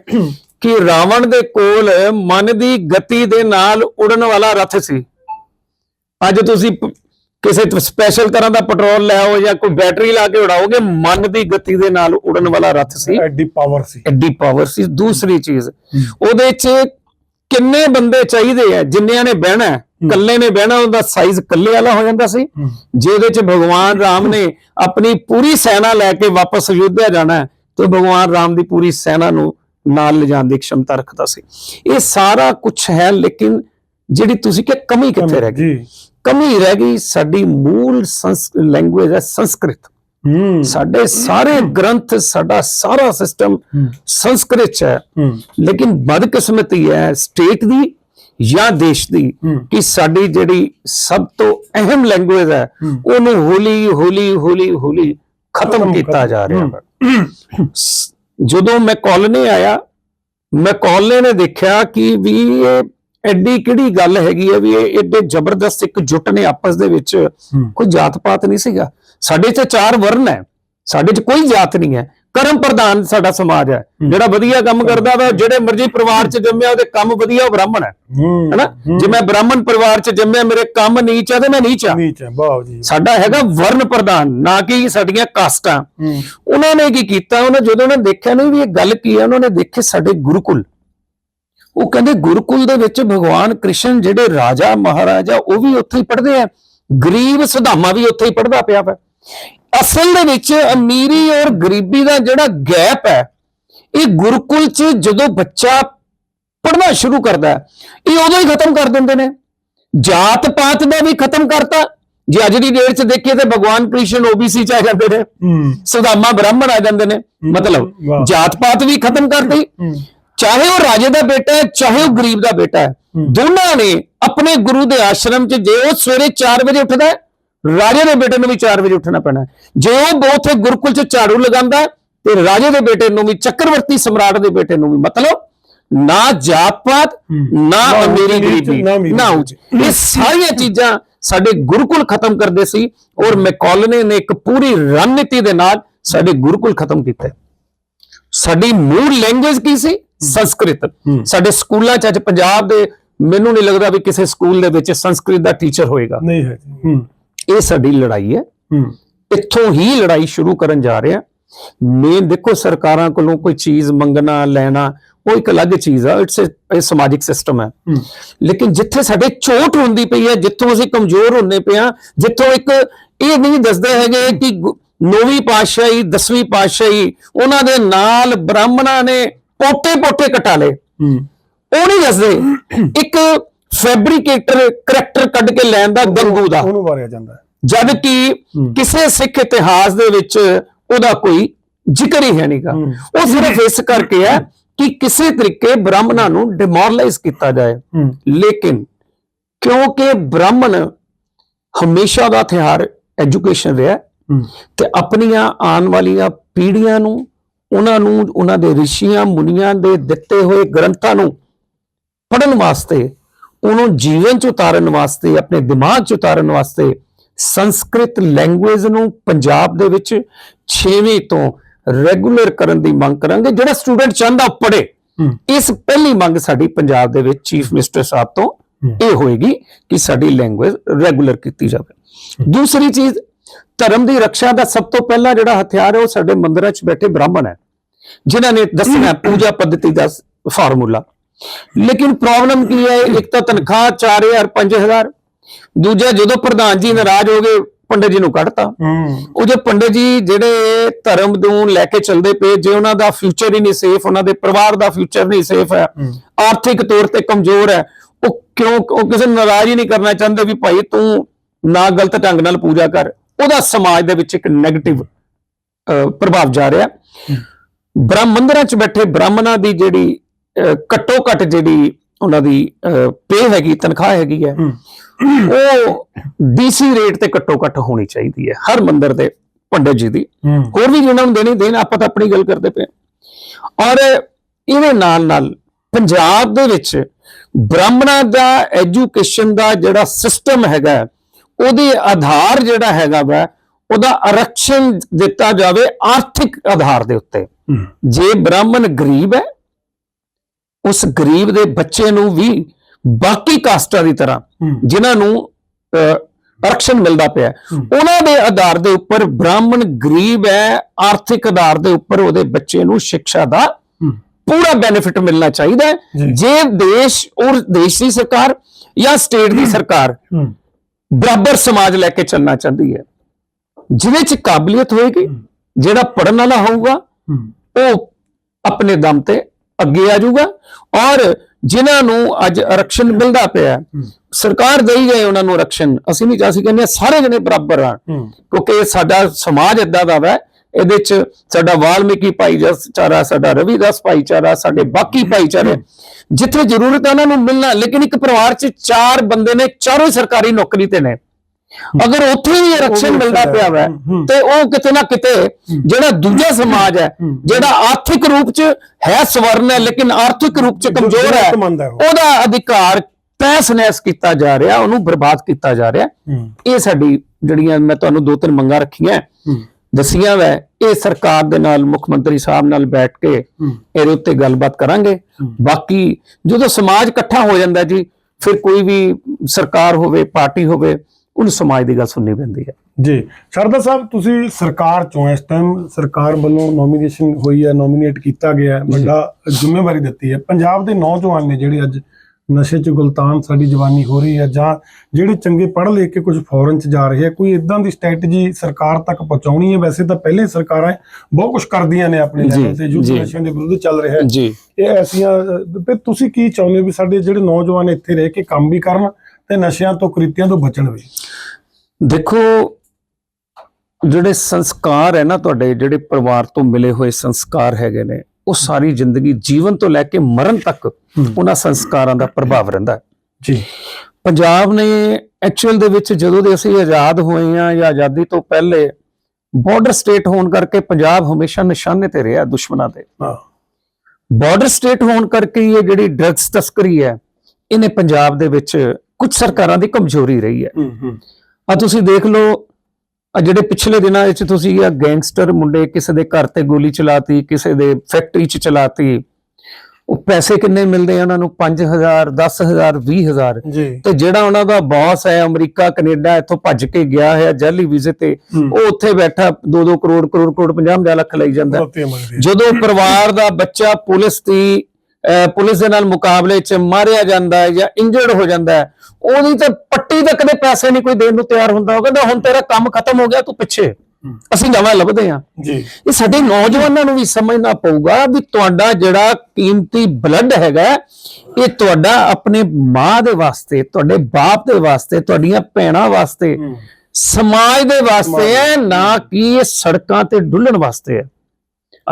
ਕਿ ਰਾਵਣ ਦੇ ਕੋਲ ਮਨ ਦੀ ਗਤੀ ਦੇ ਨਾਲ ਉੜਨ ਵਾਲਾ ਰਥ ਸੀ। ਅੱਜ ਤੁਸੀਂ ਕਿਸੇ ਸਪੈਸ਼ਲ ਤਰ੍ਹਾਂ ਦਾ ਪੈਟਰੋਲ ਲੈ ਆਓ ਜਾਂ ਕੋਈ ਬੈਟਰੀ ਲਾ ਕੇ ਉਡਾਓਗੇ ਮਨ ਦੀ ਗਤੀ ਦੇ ਨਾਲ ਉਡਣ ਵਾਲਾ ਰੱਥ ਸੀ। ਐਡੀ ਪਾਵਰ ਸੀ। ਐਡੀ ਪਾਵਰ ਸੀ। ਦੂਸਰੀ ਚੀਜ਼ ਉਹਦੇ 'ਚ ਕਿੰਨੇ ਬੰਦੇ ਚਾਹੀਦੇ ਆ ਜਿੰਨਿਆਂ ਨੇ ਬਹਿਣਾ ਹੈ, ਇਕੱਲੇ ਨੇ ਬਹਿਣਾ ਉਹਦਾ ਸਾਈਜ਼ ਇਕੱਲੇ ਵਾਲਾ ਹੋ ਜਾਂਦਾ ਸੀ। ਜਿਹਦੇ 'ਚ ਭਗਵਾਨ ਰਾਮ ਨੇ ਆਪਣੀ ਪੂਰੀ ਸੈਨਾ ਲੈ ਕੇ ਵਾਪਸ ਅਯੁੱਧਿਆ ਜਾਣਾ ਤੇ ਭਗਵਾਨ ਰਾਮ ਦੀ ਪੂਰੀ ਸੈਨਾ ਨੂੰ ਨਾਲ ਲਿਜਾਣ ਦੀ ਖਮਤਾ ਰੱਖਦਾ ਸੀ। ਇਹ ਸਾਰਾ ਕੁਝ ਹੈ ਲੇਕਿਨ ਜਿਹੜੀ ਤੁਸੀਂ ਕਿ ਕਮੀ ਕਿੱਥੇ ਰਹਿ ਗਈ? ਕਮੀ ਰਹਿ ਗਈ ਸਾਡੀ ਮੂਲ ਲੈਂਗੁਏਜ ਹੈ ਸੰਸਕ੍ਰਿਤ ਸਾਡੇ ਸਾਰੇ ਗ੍ਰੰਥ ਸਾਡਾ ਸਾਰਾ ਸਿਸਟਮ। ਸੰਸਕ੍ਰਿਤ 'ਚ ਹੈ ਲੇਕਿਨ ਬਦਕਿਸਮਤੀ ਹੈ ਸਟੇਟ ਦੀ ਜਾਂ ਦੇਸ਼ ਦੀ। ਕਿ ਸਾਡੀ ਜਿਹੜੀ ਸਭ ਤੋਂ ਅਹਿਮ ਲੈਂਗੁਏਜ ਹੈ। ਉਹਨੂੰ ਹੌਲੀ ਹੌਲੀ ਹੌਲੀ ਹੌਲੀ ਖਤਮ ਕੀਤਾ ਜਾ ਰਿਹਾ ਹੂੰ। ਜਦੋਂ ਮੈਂ ਕਾਲਨੀ ਆਇਆ ਮੈਂ ਕਾਲਨੀ ਨੇ ਦੇਖਿਆ ਕਿ ਵੀ ਇਹ ਐਡੀ ਕਿਹੜੀ ਗੱਲ ਹੈਗੀ ਹੈ ਵੀ ਇਹ ਐਡੇ ਜ਼ਬਰਦਸਤ ਇੱਕ ਜੁੱਟ ਨੇ ਆਪਸ ਦੇ ਵਿੱਚ। ਕੋਈ ਜਾਤ ਪਾਤ ਨਹੀਂ ਸੀਗਾ। ਸਾਡੇ 'ਚ ਚਾਰ ਵਰਨ ਹੈ। ਸਾਡੇ 'ਚ ਕੋਈ ਜਾਤ ਨਹੀਂ ਹੈ। ਕਰਮ ਪ੍ਰਧਾਨ ਸਾਡਾ ਸਮਾਜ ਹੈ। ਜਿਹੜਾ ਵਧੀਆ ਕੰਮ ਕਰਦਾ ਵਾ ਜਿਹੜੇ ਮਰਜ਼ੀ ਪਰਿਵਾਰ 'ਚ ਜੰਮਿਆ ਉਹਦੇ ਕੰਮ ਵਧੀਆ ਉਹ ਬ੍ਰਾਹਮਣ ਹੈ। ਹੈਨਾ? ਜੇ ਮੈਂ ਬ੍ਰਾਹਮਣ ਪਰਿਵਾਰ 'ਚ ਜੰਮਿਆ ਮੇਰੇ ਕੰਮ ਨੀਚ ਆ ਤੇ ਮੈਂ ਨੀਚ ਆ। ਨੀਚ ਹੈ ਵਾਹ ਜੀ। ਸਾਡਾ ਹੈਗਾ ਵਰਨ ਪ੍ਰਧਾਨ ਨਾ ਕਿ ਸਾਡੀਆਂ ਕਾਸਟਾਂ। ਉਹਨਾਂ ਨੇ ਕੀ ਕੀਤਾ? ਉਹਨਾਂ ਜਦੋਂ ਉਹਨਾਂ ਦੇਖਿਆ ਨਹੀਂ ਵੀ ਇਹ ਗੱਲ ਕੀ ਹੈ ਉਹਨਾਂ ਨੇ ਦੇਖੇ ਸਾਡੇ ਗੁਰੂਕੁਲ। ਉਹ ਕਹਿੰਦੇ ਗੁਰੂਕੁਲ ਦੇ ਵਿੱਚ ਭਗਵਾਨ ਕ੍ਰਿਸ਼ਨ ਜਿਹੜੇ ਰਾਜਾ ਮਹਾਰਾਜਾ ਉਹ ਵੀ ਉੱਥੇ ਹੀ ਪੜ੍ਹਦੇ ਆ। ਗਰੀਬ ਸੁਧਾਮਾ ਵੀ ਉੱਥੇ ਹੀ ਪੜ੍ਹਦਾ ਪਿਆ ਵਾ। ਅਸਲ ਦੇ ਵਿੱਚ ਅਮੀਰੀ ਔਰ ਗਰੀਬੀ ਦਾ ਜਿਹੜਾ ਗੈਪ ਹੈ ਇਹ ਗੁਰੂਕੁਲ 'ਚ ਜਦੋਂ ਬੱਚਾ ਪੜ੍ਹਨਾ ਸ਼ੁਰੂ ਕਰਦਾ ਹੈ ਇਹ ਉਦੋਂ ਹੀ ਖਤਮ ਕਰ ਦਿੰਦੇ ਨੇ। ਜਾਤ ਪਾਤ ਦਾ ਵੀ ਖਤਮ ਕਰਤਾ। ਜੇ ਅੱਜ ਦੀ ਡੇਟ 'ਚ ਦੇਖੀਏ ਤੇ ਭਗਵਾਨ ਕ੍ਰਿਸ਼ਨ ਓਬੀਸੀ 'ਚ ਆ ਜਾਂਦੇ ਨੇ। ਸੁਦਾਮਾ ਬ੍ਰਾਹਮਣ ਆ ਜਾਂਦੇ ਨੇ। ਮਤਲਬ। ਜਾਤ ਪਾਤ ਵੀ ਖਤਮ ਕਰਤੀ ਚਾਹੇ ਉਹ ਰਾਜੇ ਦਾ ਬੇਟਾ ਹੈ ਚਾਹੇ ਉਹ ਗਰੀਬ ਦਾ ਬੇਟਾ ਹੈ ਦੋਨਾਂ ਨੇ ਆਪਣੇ ਗੁਰੂ ਦੇ ਆਸ਼ਰਮ 'ਚ ਜੇ ਉਹ ਸਵੇਰੇ 4 ਵਜੇ ਉੱਠਦਾ ਹੈ, ਰਾਜੇ ਦੇ ਬੇਟੇ ਨੂੰ ਵੀ 4 ਵਜੇ ਉੱਠਣਾ ਪੈਣਾ। ਜੇ ਉਹ ਉੱਥੇ ਗੁਰਕੁਲ 'ਚ ਝਾੜੂ ਲਗਾਉਂਦਾ ਤੇ ਰਾਜੇ ਦੇ ਬੇਟੇ ਨੂੰ ਵੀ ਚੱਕਰਵਰਤੀ ਸਮਰਾਟ ਦੇ ਬੇਟੇ ਨੂੰ ਵੀ ਮਤਲਬ ਨਾ ਜਾਤ ਪਾਤ। ਨਾ ਅਮੀਰੀ ਗਰੀਬੀ ਨਾ ਉੱਚ ਇਹ ਸਾਰੀਆਂ ਚੀਜ਼ਾਂ ਸਾਡੇ ਗੁਰੂਕੁਲ ਖਤਮ ਕਰਦੇ ਸੀ ਔਰ ਮੈਕੋਲਨੇ ਨੇ ਇੱਕ ਪੂਰੀ ਰਣਨੀਤੀ ਦੇ ਨਾਲ ਸਾਡੇ ਗੁਰੂਕੁਲ ਖਤਮ ਕੀਤੇ ਸਾਡੀ ਮੂਲ ਲੈਂਗੁਏਜ ਕੀ ਸੀ? ਸੰਸਕ੍ਰਿਤ। ਸਾਡੇ ਸਕੂਲਾਂ 'ਚ ਅੱਜ ਪੰਜਾਬ ਦੇ ਮੈਨੂੰ ਨਹੀਂ ਲੱਗਦਾ ਵੀ ਕਿਸੇ ਸਕੂਲ ਦੇ ਵਿੱਚ ਸੰਸਕ੍ਰਿਤ ਦਾ ਟੀਚਰ ਹੋਏਗਾ। ਨਹੀਂ ਹੈ ਇਹ ਸਾਡੀ ਲੜਾਈ ਹੈ। ਇੱਥੋਂ ਹੀ ਲੜਾਈ ਸ਼ੁਰੂ ਕਰਨ ਜਾ ਰਹੇ ਆ ਮੇਨ ਦੇਖੋ ਸਰਕਾਰਾਂ ਕੋਲੋਂ ਕੋਈ ਚੀਜ਼ ਮੰਗਣਾ ਲੈਣਾ ਉਹ ਇੱਕ ਅਲੱਗ ਚੀਜ਼ ਆ। ਇਟਸ ਇਹ ਸਮਾਜਿਕ ਸਿਸਟਮ ਹੈ। ਲੇਕਿਨ ਜਿੱਥੇ ਸਾਡੇ ਚੋਟ ਹੁੰਦੀ ਪਈ ਹੈ ਜਿੱਥੋਂ ਅਸੀਂ ਕਮਜ਼ੋਰ ਹੁੰਨੇ ਪਏ ਆ ਜਿੱਥੋਂ ਇੱਕ ਇਹ ਨਹੀਂ ਦੱਸਦੇ ਹੈਗੇ ਕਿ ਨੌਵੀਂ ਪਾਤਸ਼ਾਹੀ ਦਸਵੀਂ ਪਾਤਸ਼ਾਹੀ ਉਹਨਾਂ ਦੇ ਨਾਲ ਬ੍ਰਾਹਮਣਾਂ ਨੇ ਪੋਟੇ ਪੋਟੇ ਕਟਾ ਲਏ। ਉਹ ਨਹੀਂ ਦੱਸਦੇ ਇੱਕ ਫੈਬਰੀਕੇਟਰ ਕਰੈਕਟਰ ਕੱਢ ਕੇ ਲੈਣ ਦਾ ਗੰਗੂ ਦਾ। ਉਹਨੂੰ ਵਾਰਿਆ ਜਾਂਦਾ ਜਦ ਕਿ। ਕਿਸੇ ਸਿੱਖ ਇਤਿਹਾਸ ਦੇ ਵਿੱਚ ਉਹਦਾ ਕੋਈ ਜ਼ਿਕਰ ਹੀ ਹੈ ਨਹੀਂਗਾ। ਉਹ ਸਿਰਫ ਇਸ ਕਰਕੇ ਹੈ ਕਿ ਕਿਸੇ ਤਰੀਕੇ ਬ੍ਰਾਹਮਣਾਂ ਨੂੰ ਡਿਮੋਰਲਾਈਜ਼ ਕੀਤਾ ਜਾਏ। ਲੇਕਿਨ ਕਿਉਂਕਿ ਬ੍ਰਾਹਮਣ ਹਮੇਸ਼ਾ ਦਾ ਹਥਿਆਰ ਐਜੂਕੇਸ਼ਨ ਰਿਹਾ ਤੇ ਆਪਣੀਆਂ ਆਉਣ ਵਾਲੀਆਂ ਪੀੜ੍ਹੀਆਂ ਨੂੰ ਉਹਨਾਂ ਨੂੰ ਉਹਨਾਂ ਦੇ ਰਿਸ਼ੀਆਂ ਮੁਨੀਆਂ ਦੇ ਦਿੱਤੇ ਹੋਏ ਗ੍ਰੰਥਾਂ ਨੂੰ ਪੜਨ ਵਾਸਤੇ ਉਹਨੂੰ ਜੀਵਨ ਚ ਉਤਾਰਨ ਵਾਸਤੇ ਆਪਣੇ ਦਿਮਾਗ ਚ ਉਤਾਰਨ ਵਾਸਤੇ ਸੰਸਕ੍ਰਿਤ ਲੈਂਗੁਏਜ ਨੂੰ ਪੰਜਾਬ ਦੇ ਵਿੱਚ 6ਵੀਂ ਤੋਂ ਰੈਗੂਲਰ ਕਰਨ ਦੀ ਮੰਗ ਕਰਾਂਗੇ। ਜਿਹੜਾ ਸਟੂਡੈਂਟ ਚਾਹੁੰਦਾ ਹੂੰ। ਇਸ ਪਹਿਲੀ ਮੰਗ ਸਾਡੀ ਪੰਜਾਬ ਦੇ ਵਿੱਚ ਚੀਫ ਮਿਨਿਸਟਰ ਸਾਹਿਬ ਤੋਂ। ਇਹ ਹੋਏਗੀ ਕਿ ਸਾਡੀ ਲੈਂਗੁਏਜ ਰੈਗੂਲਰ ਕੀਤੀ ਜਾਵੇ। ਦੂਸਰੀ ਚੀਜ਼ ਧਰਮ ਦੀ ਰੱਖਿਆ ਦਾ ਸਭ ਤੋਂ ਪਹਿਲਾ ਜਿਹੜਾ ਹਥਿਆਰ ਹੈ ਉਹ ਸਾਡੇ ਮੰਦਿਰਾਂ 'ਚ ਬੈਠੇ ਬ੍ਰਾਹਮਣ ਹੈ। ਜਿਨ੍ਹਾਂ ਨੇ ਦੱਸਣਾ ਹੈ ਪੂਜਾ ਪद्धਤੀ ਦਾ ਫਾਰਮੂਲਾ। ਲੇਕਿਨ ਪ੍ਰੋਬਲਮ ਕੀ ਹੈ? ਇੱਕ ਤਾਂ ਤਨਖਾਹ 4000 5000 ਦੂਜਾ ਜਦੋਂ ਪ੍ਰਧਾਨ ਜੀ ਨਾਰਾਜ਼ ਹੋ ਗਏ ਪੰਡਿਤ ਜੀ ਨੂੰ ਕੱਢਤਾ। ਉਹ ਜੋ ਪੰਡਿਤ ਜੀ ਜਿਹੜੇ ਧਰਮ ਨੂੰ ਲੈ ਕੇ ਚੱਲਦੇ ਪਏ ਜੇ ਉਹਨਾਂ ਦਾ ਫਿਊਚਰ ਹੀ ਨਹੀਂ ਸੇਫ ਉਹਨਾਂ ਦੇ ਪਰਿਵਾਰ ਦਾ ਫਿਊਚਰ ਨਹੀਂ ਸੇਫ ਹੈ ਹੂੰ। ਆਰਥਿਕ ਤੌਰ ਤੇ ਕਮਜ਼ੋਰ ਹੈ ਉਹ ਕਿਉਂ ਉਹ ਕਿਸੇ ਨੂੰ ਨਾਰਾਜ਼ ਹੀ ਨਹੀਂ ਕਰਨਾ ਚਾਹੁੰਦੇ ਵੀ ਭਾਈ ਤੂੰ ਨਾ ਗਲਤ ਢੰਗ ਨਾਲ ਪੂਜਾ ਕਰ। ਉਹਦਾ ਸਮਾਜ ਦੇ ਵਿੱਚ ਇੱਕ 네ਗੇਟਿਵ ਪ੍ਰਭਾਵ ਜਾ ਰਿਹਾ। ਬ੍ਰਹਮ ਮੰਦਿਰਾਂ 'ਚ ਬੈਠੇ ਬ੍ਰਾਹਮਣਾਂ ਦੀ ਜਿਹੜੀ ਘੱਟੋ ਘੱਟ ਜਿਹੜੀ ਉਹਨਾਂ ਦੀ ਪੇ ਹੈਗੀ ਤਨਖਾਹ ਹੈਗੀ ਹੈ ਉਹ ਡੀਸੀ ਰੇਟ ਤੇ ਘੱਟੋ ਘੱਟ ਹੋਣੀ ਚਾਹੀਦੀ ਹੈ ਹਰ ਮੰਦਿਰ ਦੇ ਪੰਡਿਤ ਜੀ ਦੀ। ਹੋਰ ਵੀ ਜਿਹਨਾਂ ਨੂੰ ਦੇਣੀ ਦੇਣ ਆਪਾਂ ਤਾਂ ਆਪਣੀ ਗੱਲ ਕਰਦੇ ਪਏ। ਔਰ ਇਹਦੇ ਨਾਲ ਨਾਲ ਪੰਜਾਬ ਦੇ ਵਿੱਚ ਬ੍ਰਾਹਮਣਾਂ ਦਾ ਐਜੂਕੇਸ਼ਨ ਦਾ ਜਿਹੜਾ ਸਿਸਟਮ ਹੈਗਾ ਉਹਦੇ ਆਧਾਰ ਜਿਹੜਾ ਹੈਗਾ ਵਾ ਉਹਦਾ ਆਰਕਸ਼ਣ ਦਿੱਤਾ ਜਾਵੇ ਆਰਥਿਕ ਆਧਾਰ ਦੇ ਉੱਤੇ ਜੇ ਬ੍ਰਾਹਮਣ ਗਰੀਬ ਹੈ ਉਸ ਗਰੀਬ ਦੇ ਬੱਚੇ ਨੂੰ ਵੀ ਬਾਕੀ ਕਾਸਟਾਂ ਦੀ ਤਰ੍ਹਾਂ ਜਿਨ੍ਹਾਂ ਨੂੰ ਆਰਕਸ਼ਨ ਮਿਲਦਾ ਪਿਆ। ਉਹਨਾਂ ਦੇ ਆਧਾਰ ਦੇ ਉੱਪਰ ਬ੍ਰਾਹਮਣ ਗਰੀਬ ਹੈ ਆਰਥਿਕ ਆਧਾਰ ਦੇ ਉੱਪਰ ਉਹਦੇ ਬੱਚੇ ਨੂੰ ਸਿੱਖਿਆ ਦਾ। ਪੂਰਾ ਬੈਨੀਫਿਟ ਮਿਲਣਾ ਚਾਹੀਦਾ ਜੀ। ਦੇਸ਼ ਔਰ ਦੇਸ਼ ਦੀ ਸਰਕਾਰ ਜਾਂ ਸਟੇਟ ਦੀ ਸਰਕਾਰ ਬਰਾਬਰ ਸਮਾਜ ਲੈ ਕੇ ਚੱਲਣਾ ਚਾਹੁੰਦੀ ਹੈ। ਜਿਹਦੇ ਚ ਕਾਬਲੀਅਤ ਹੋਏਗੀ ਜਿਹੜਾ ਪੜਨ ਵਾਲਾ ਹੋਊਗਾ ਹੂੰ। ਉਹ ਆਪਣੇ ਦਮ ਤੇ ਅੱਗੇ ਆ ਜਾਊਗਾ ਔਰ ਜਿਨ੍ਹਾਂ ਨੂੰ ਅੱਜ ਆਰਕਸ਼ਨ ਮਿਲਦਾ ਪਿਆ ਹੈ, ਹੂੰ। ਸਰਕਾਰ ਦੇਈ ਜਾਏ ਉਹਨਾਂ ਨੂੰ ਆਰਕਸ਼ਨ ਅਸੀਂ ਨਹੀਂ ਅਸੀਂ ਕਹਿੰਦੇ ਹਾਂ ਸਾਰੇ ਜਣੇ ਬਰਾਬਰ ਆ ਹੂੰ। ਕਿਉਂਕਿ ਸਾਡਾ ਸਮਾਜ ਇਦਾਂ ਦਾ ਵਾ ਇਹਦੇ ਚ ਸਾਡਾ ਵਾਲਮੀਕੀ ਭਾਈਚਾਰਾ ਸਾਡਾ ਰਵਿਦਾਸ ਭਾਈਚਾਰਾ ਸਾਡੇ ਬਾਕੀ ਭਾਈਚਾਰੇ ਜਿੱਥੇ ਜ਼ਰੂਰਤ ਹੈ ਉਹਨਾਂ ਨੂੰ ਮਿਲਣਾ ਲੇਕਿਨ ਇੱਕ ਪਰਿਵਾਰ ਚ ਚਾਰ ਬੰਦੇ ਨੇ ਚਾਰੋਂ ਸਰਕਾਰੀ ਨੌਕਰੀ ਤੇ ਨੇ ਅਗਰ ਉੱਥੇ ਵੀ ਵੀ ਮਿਲਦਾ ਪਿਆ ਵਾ। ਤੇ ਉਹ ਕਿਤੇ ਨਾ ਕਿਤੇ ਜਿਹੜਾ ਦੂਜਾ ਸਮਾਜ ਹੈ। ਜਿਹੜਾ ਆਰਥਿਕ ਰੂਪ ਚ ਹੈ ਸਵਰਨ ਹੈ ਲੇਕਿਨ ਆਰਥਿਕ ਰੂਪ ਚ ਕਮਜ਼ੋਰ ਹੈ। ਉਹਦਾ ਅਧਿਕਾਰ ਤੈਸ ਨੈਸ ਕੀਤਾ ਜਾ ਰਿਹਾ ਉਹਨੂੰ ਬਰਬਾਦ ਕੀਤਾ ਜਾ ਰਿਹਾ ਇਹ ਸਾਡੀ ਜਿਹੜੀਆਂ ਮੈਂ ਤੁਹਾਨੂੰ ਦੋ ਤਿੰਨ ਮੰਗਾਂ ਰੱਖੀਆਂ ਦਸੀਆਂ ਵੈ ਇਹ ਸਰਕਾਰ ਦੇ ਨਾਲ ਮੁੱਖ ਮੰਤਰੀ ਸਾਹਿਬ ਨਾਲ ਬੈਠ ਕੇ ਇਹਦੇ ਉੱਤੇ ਗੱਲਬਾਤ ਕਰਾਂਗੇ। ਬਾਕੀ ਜਦੋਂ ਸਮਾਜ ਇਕੱਠਾ ਹੋ ਜਾਂਦਾ ਜੀ ਫਿਰ ਕੋਈ ਵੀ ਸਰਕਾਰ ਹੋਵੇ ਪਾਰਟੀ ਹੋਵੇ ਉਹਨੂੰ ਸਮਾਜ ਦੀ ਗੱਲ ਸੁਣਨੀ ਪੈਂਦੀ ਹੈ। ਜੀ ਸ਼ਰਦਾ ਸਾਹਿਬ ਤੁਸੀਂ ਸਰਕਾਰ ਚੋਂ ਇਸ ਟਾਈਮ ਸਰਕਾਰ ਵੱਲੋਂ ਨੋਮੀਨੇਸ਼ਨ ਹੋਈ ਹੈ ਨੋਮੀਨੇਟ ਕੀਤਾ ਗਿਆ ਹੈ ਵੱਡਾ ਜ਼ਿੰਮੇਵਾਰੀ ਦਿੱਤੀ ਹੈ। ਪੰਜਾਬ ਦੇ ਨੌਜਵਾਨ ਨੇ ਜਿਹੜੇ ਅੱਜ ਨਸ਼ੇ 'ਚ ਗੁਲਤਾਨ ਸਾਡੀ ਜਵਾਨੀ ਹੋ ਰਹੀ ਹੈ ਜਾਂ ਜਿਹੜੇ ਚੰਗੇ ਪੜ੍ਹ ਲਿਖ ਕੇ ਕੁਝ ਫੋਰਨ 'ਚ ਜਾ ਰਹੇ ਆ ਕੋਈ ਇਦਾਂ ਦੀ ਸਟ੍ਰੈਟਜੀ ਸਰਕਾਰ ਤੱਕ ਪਹੁੰਚਾਉਣੀ ਹੈ? ਵੈਸੇ ਤਾਂ ਪਹਿਲੇ ਸਰਕਾਰਾਂ ਬਹੁਤ ਕੁਝ ਕਰਦੀਆਂ ਨੇ ਆਪਣੇ ਲੈਵਲ ਤੇ ਯੁੱਧ। ਨਸ਼ਿਆਂ ਦੇ ਵਿਰੁੱਧ ਚੱਲ ਰਿਹਾ ਹੈ। ਜੀ। ਇਹ ਐਸੀਆਂ ਤੇ ਤੁਸੀਂ ਕੀ ਚਾਹੁੰਦੇ ਹੋ ਵੀ ਸਾਡੇ ਜਿਹੜੇ ਨੌਜਵਾਨ ਇੱਥੇ ਰਹਿ ਕੇ ਕੰਮ ਵੀ ਕਰਨ ਤੇ ਨਸ਼ਿਆਂ ਤੋਂ ਕ੍ਰਿਤੀਆਂ ਤੋਂ ਬਚਣ ਵੀ? ਦੇਖੋ ਜਿਹੜੇ ਸੰਸਕਾਰ ਹੈ ਨਾ ਤੁਹਾਡੇ ਜਿਹੜੇ ਪਰਿਵਾਰ ਤੋਂ ਮਿਲੇ ਹੋਏ ਸੰਸਕਾਰ ਹੈਗੇ ਨੇ ਉਹ ਸਾਰੀ ਜ਼ਿੰਦਗੀ ਜੀਵਨ ਤੋਂ ਲੈ ਕੇ ਮਰਨ ਤੱਕ ਉਹਨਾਂ ਸੰਸਕਾਰਾਂ ਦਾ ਪ੍ਰਭਾਵ ਰਹਿੰਦਾ ਹੈ। ਜੀ। ਪੰਜਾਬ ਨੇ ਐਕਚੁਅਲ ਦੇ ਵਿੱਚ ਜਦੋਂ ਦੇ ਅਸੀਂ ਆਜ਼ਾਦ ਹੋਏ ਆ ਜਾਂ ਆਜ਼ਾਦੀ ਤੋਂ ਪਹਿਲੇ ਬਾਰਡਰ ਸਟੇਟ ਹੋਣ ਕਰਕੇ ਪੰਜਾਬ ਹਮੇਸ਼ਾ ਨਿਸ਼ਾਨੇ ਤੇ ਰਿਹਾ ਦੁਸ਼ਮਣਾਂ ਦੇ ਹਾਂ। ਬਾਰਡਰ ਸਟੇਟ ਹੋਣ ਕਰਕੇ ਇਹ ਜਿਹੜੀ ਡਰੱਗਸ ਤਸਕਰੀ ਹੈ ਇਹਨੇ ਪੰਜਾਬ ਦੇ ਵਿੱਚ ਕੁਝ ਸਰਕਾਰਾਂ ਦੀ ਕਮਜ਼ੋਰੀ ਰਹੀ ਹੈ। ਹੂੰ ਹੂੰ। ਆ ਤੁਸੀਂ ਦੇਖ ਲਓ ਆ ਜਿਹੜੇ ਪਿਛਲੇ ਦਿਨਾਂ ਵਿੱਚ ਤੁਸੀਂ ਆ ਗੈਂਗਸਟਰ ਮੁੰਡੇ ਕਿਸੇ ਦੇ ਘਰ ਤੇ ਗੋਲੀ ਚਲਾਤੀ ਕਿਸੇ ਦੇ ਫੈਕਟਰੀ 'ਚ ਚਲਾਤੀ ਉਹ ਪੈਸੇ ਕਿੰਨੇ ਮਿਲਦੇ ਆ ਉਹਨਾਂ ਨੂੰ 5000 10000 20000 ਜੀ ਤੇ ਜਿਹੜਾ ਉਹਨਾਂ ਦਾ ਬਾਸ ਹੈ ਅਮਰੀਕਾ ਕੈਨੇਡਾ ਇੱਥੋਂ ਭੱਜ ਕੇ ਗਿਆ ਹੈ ਜਾਲੀ ਵੀਜ਼ੇ ਤੇ। ਉਹ ਉੱਥੇ ਬੈਠਾ 2-2 ਕਰੋੜ ਕਰੋੜ ਕਰੋੜ 50 ਲੱਖ ਲਈ ਜਾਂਦਾ। ਜਦੋਂ ਪਰਿਵਾਰ ਦਾ ਬੱਚਾ ਪੁਲਿਸ ਦੀ ਪੁਲਿਸ ਦੇ ਨਾਲ ਮੁਕਾਬਲੇ 'ਚ ਮਾਰਿਆ ਜਾਂਦਾ ਹੈ ਜਾਂ ਇੰਜਰਡ ਹੋ ਜਾਂਦਾ ਹੈ ਉਹਦੀ ਤੇ ਪੱਟੀ ਤੱਕ ਦੇ ਪੈਸੇ ਨਹੀਂ ਕੋਈ ਦੇਣ ਨੂੰ ਤਿਆਰ ਹੁੰਦਾ ਉਹ ਕਹਿੰਦਾ ਹੁਣ ਤੇਰਾ ਕੰਮ ਖਤਮ ਹੋ ਗਿਆ ਤੂੰ ਪਿੱਛੇ। ਅਸੀਂ ਨਵਾਂ ਲੱਭਦੇ ਹਾਂ। ਜੀ। ਇਹ ਸਾਡੇ ਨੌਜਵਾਨਾਂ ਨੂੰ ਵੀ ਸਮਝਣਾ ਪਊਗਾ ਵੀ ਤੁਹਾਡਾ ਜਿਹੜਾ ਕੀਮਤੀ ਬਲੱਡ ਹੈਗਾ ਇਹ ਤੁਹਾਡਾ ਆਪਣੇ ਮਾਂ ਦੇ ਵਾਸਤੇ ਤੁਹਾਡੇ ਬਾਪ ਦੇ ਵਾਸਤੇ ਤੁਹਾਡੀਆਂ ਭੈਣਾਂ ਵਾਸਤੇ ਸਮਾਜ ਦੇ ਵਾਸਤੇ ਹੈ ਨਾ ਕਿ ਇਹ ਸੜਕਾਂ ਤੇ ਡੁੱਲਣ ਵਾਸਤੇ ਹੈ।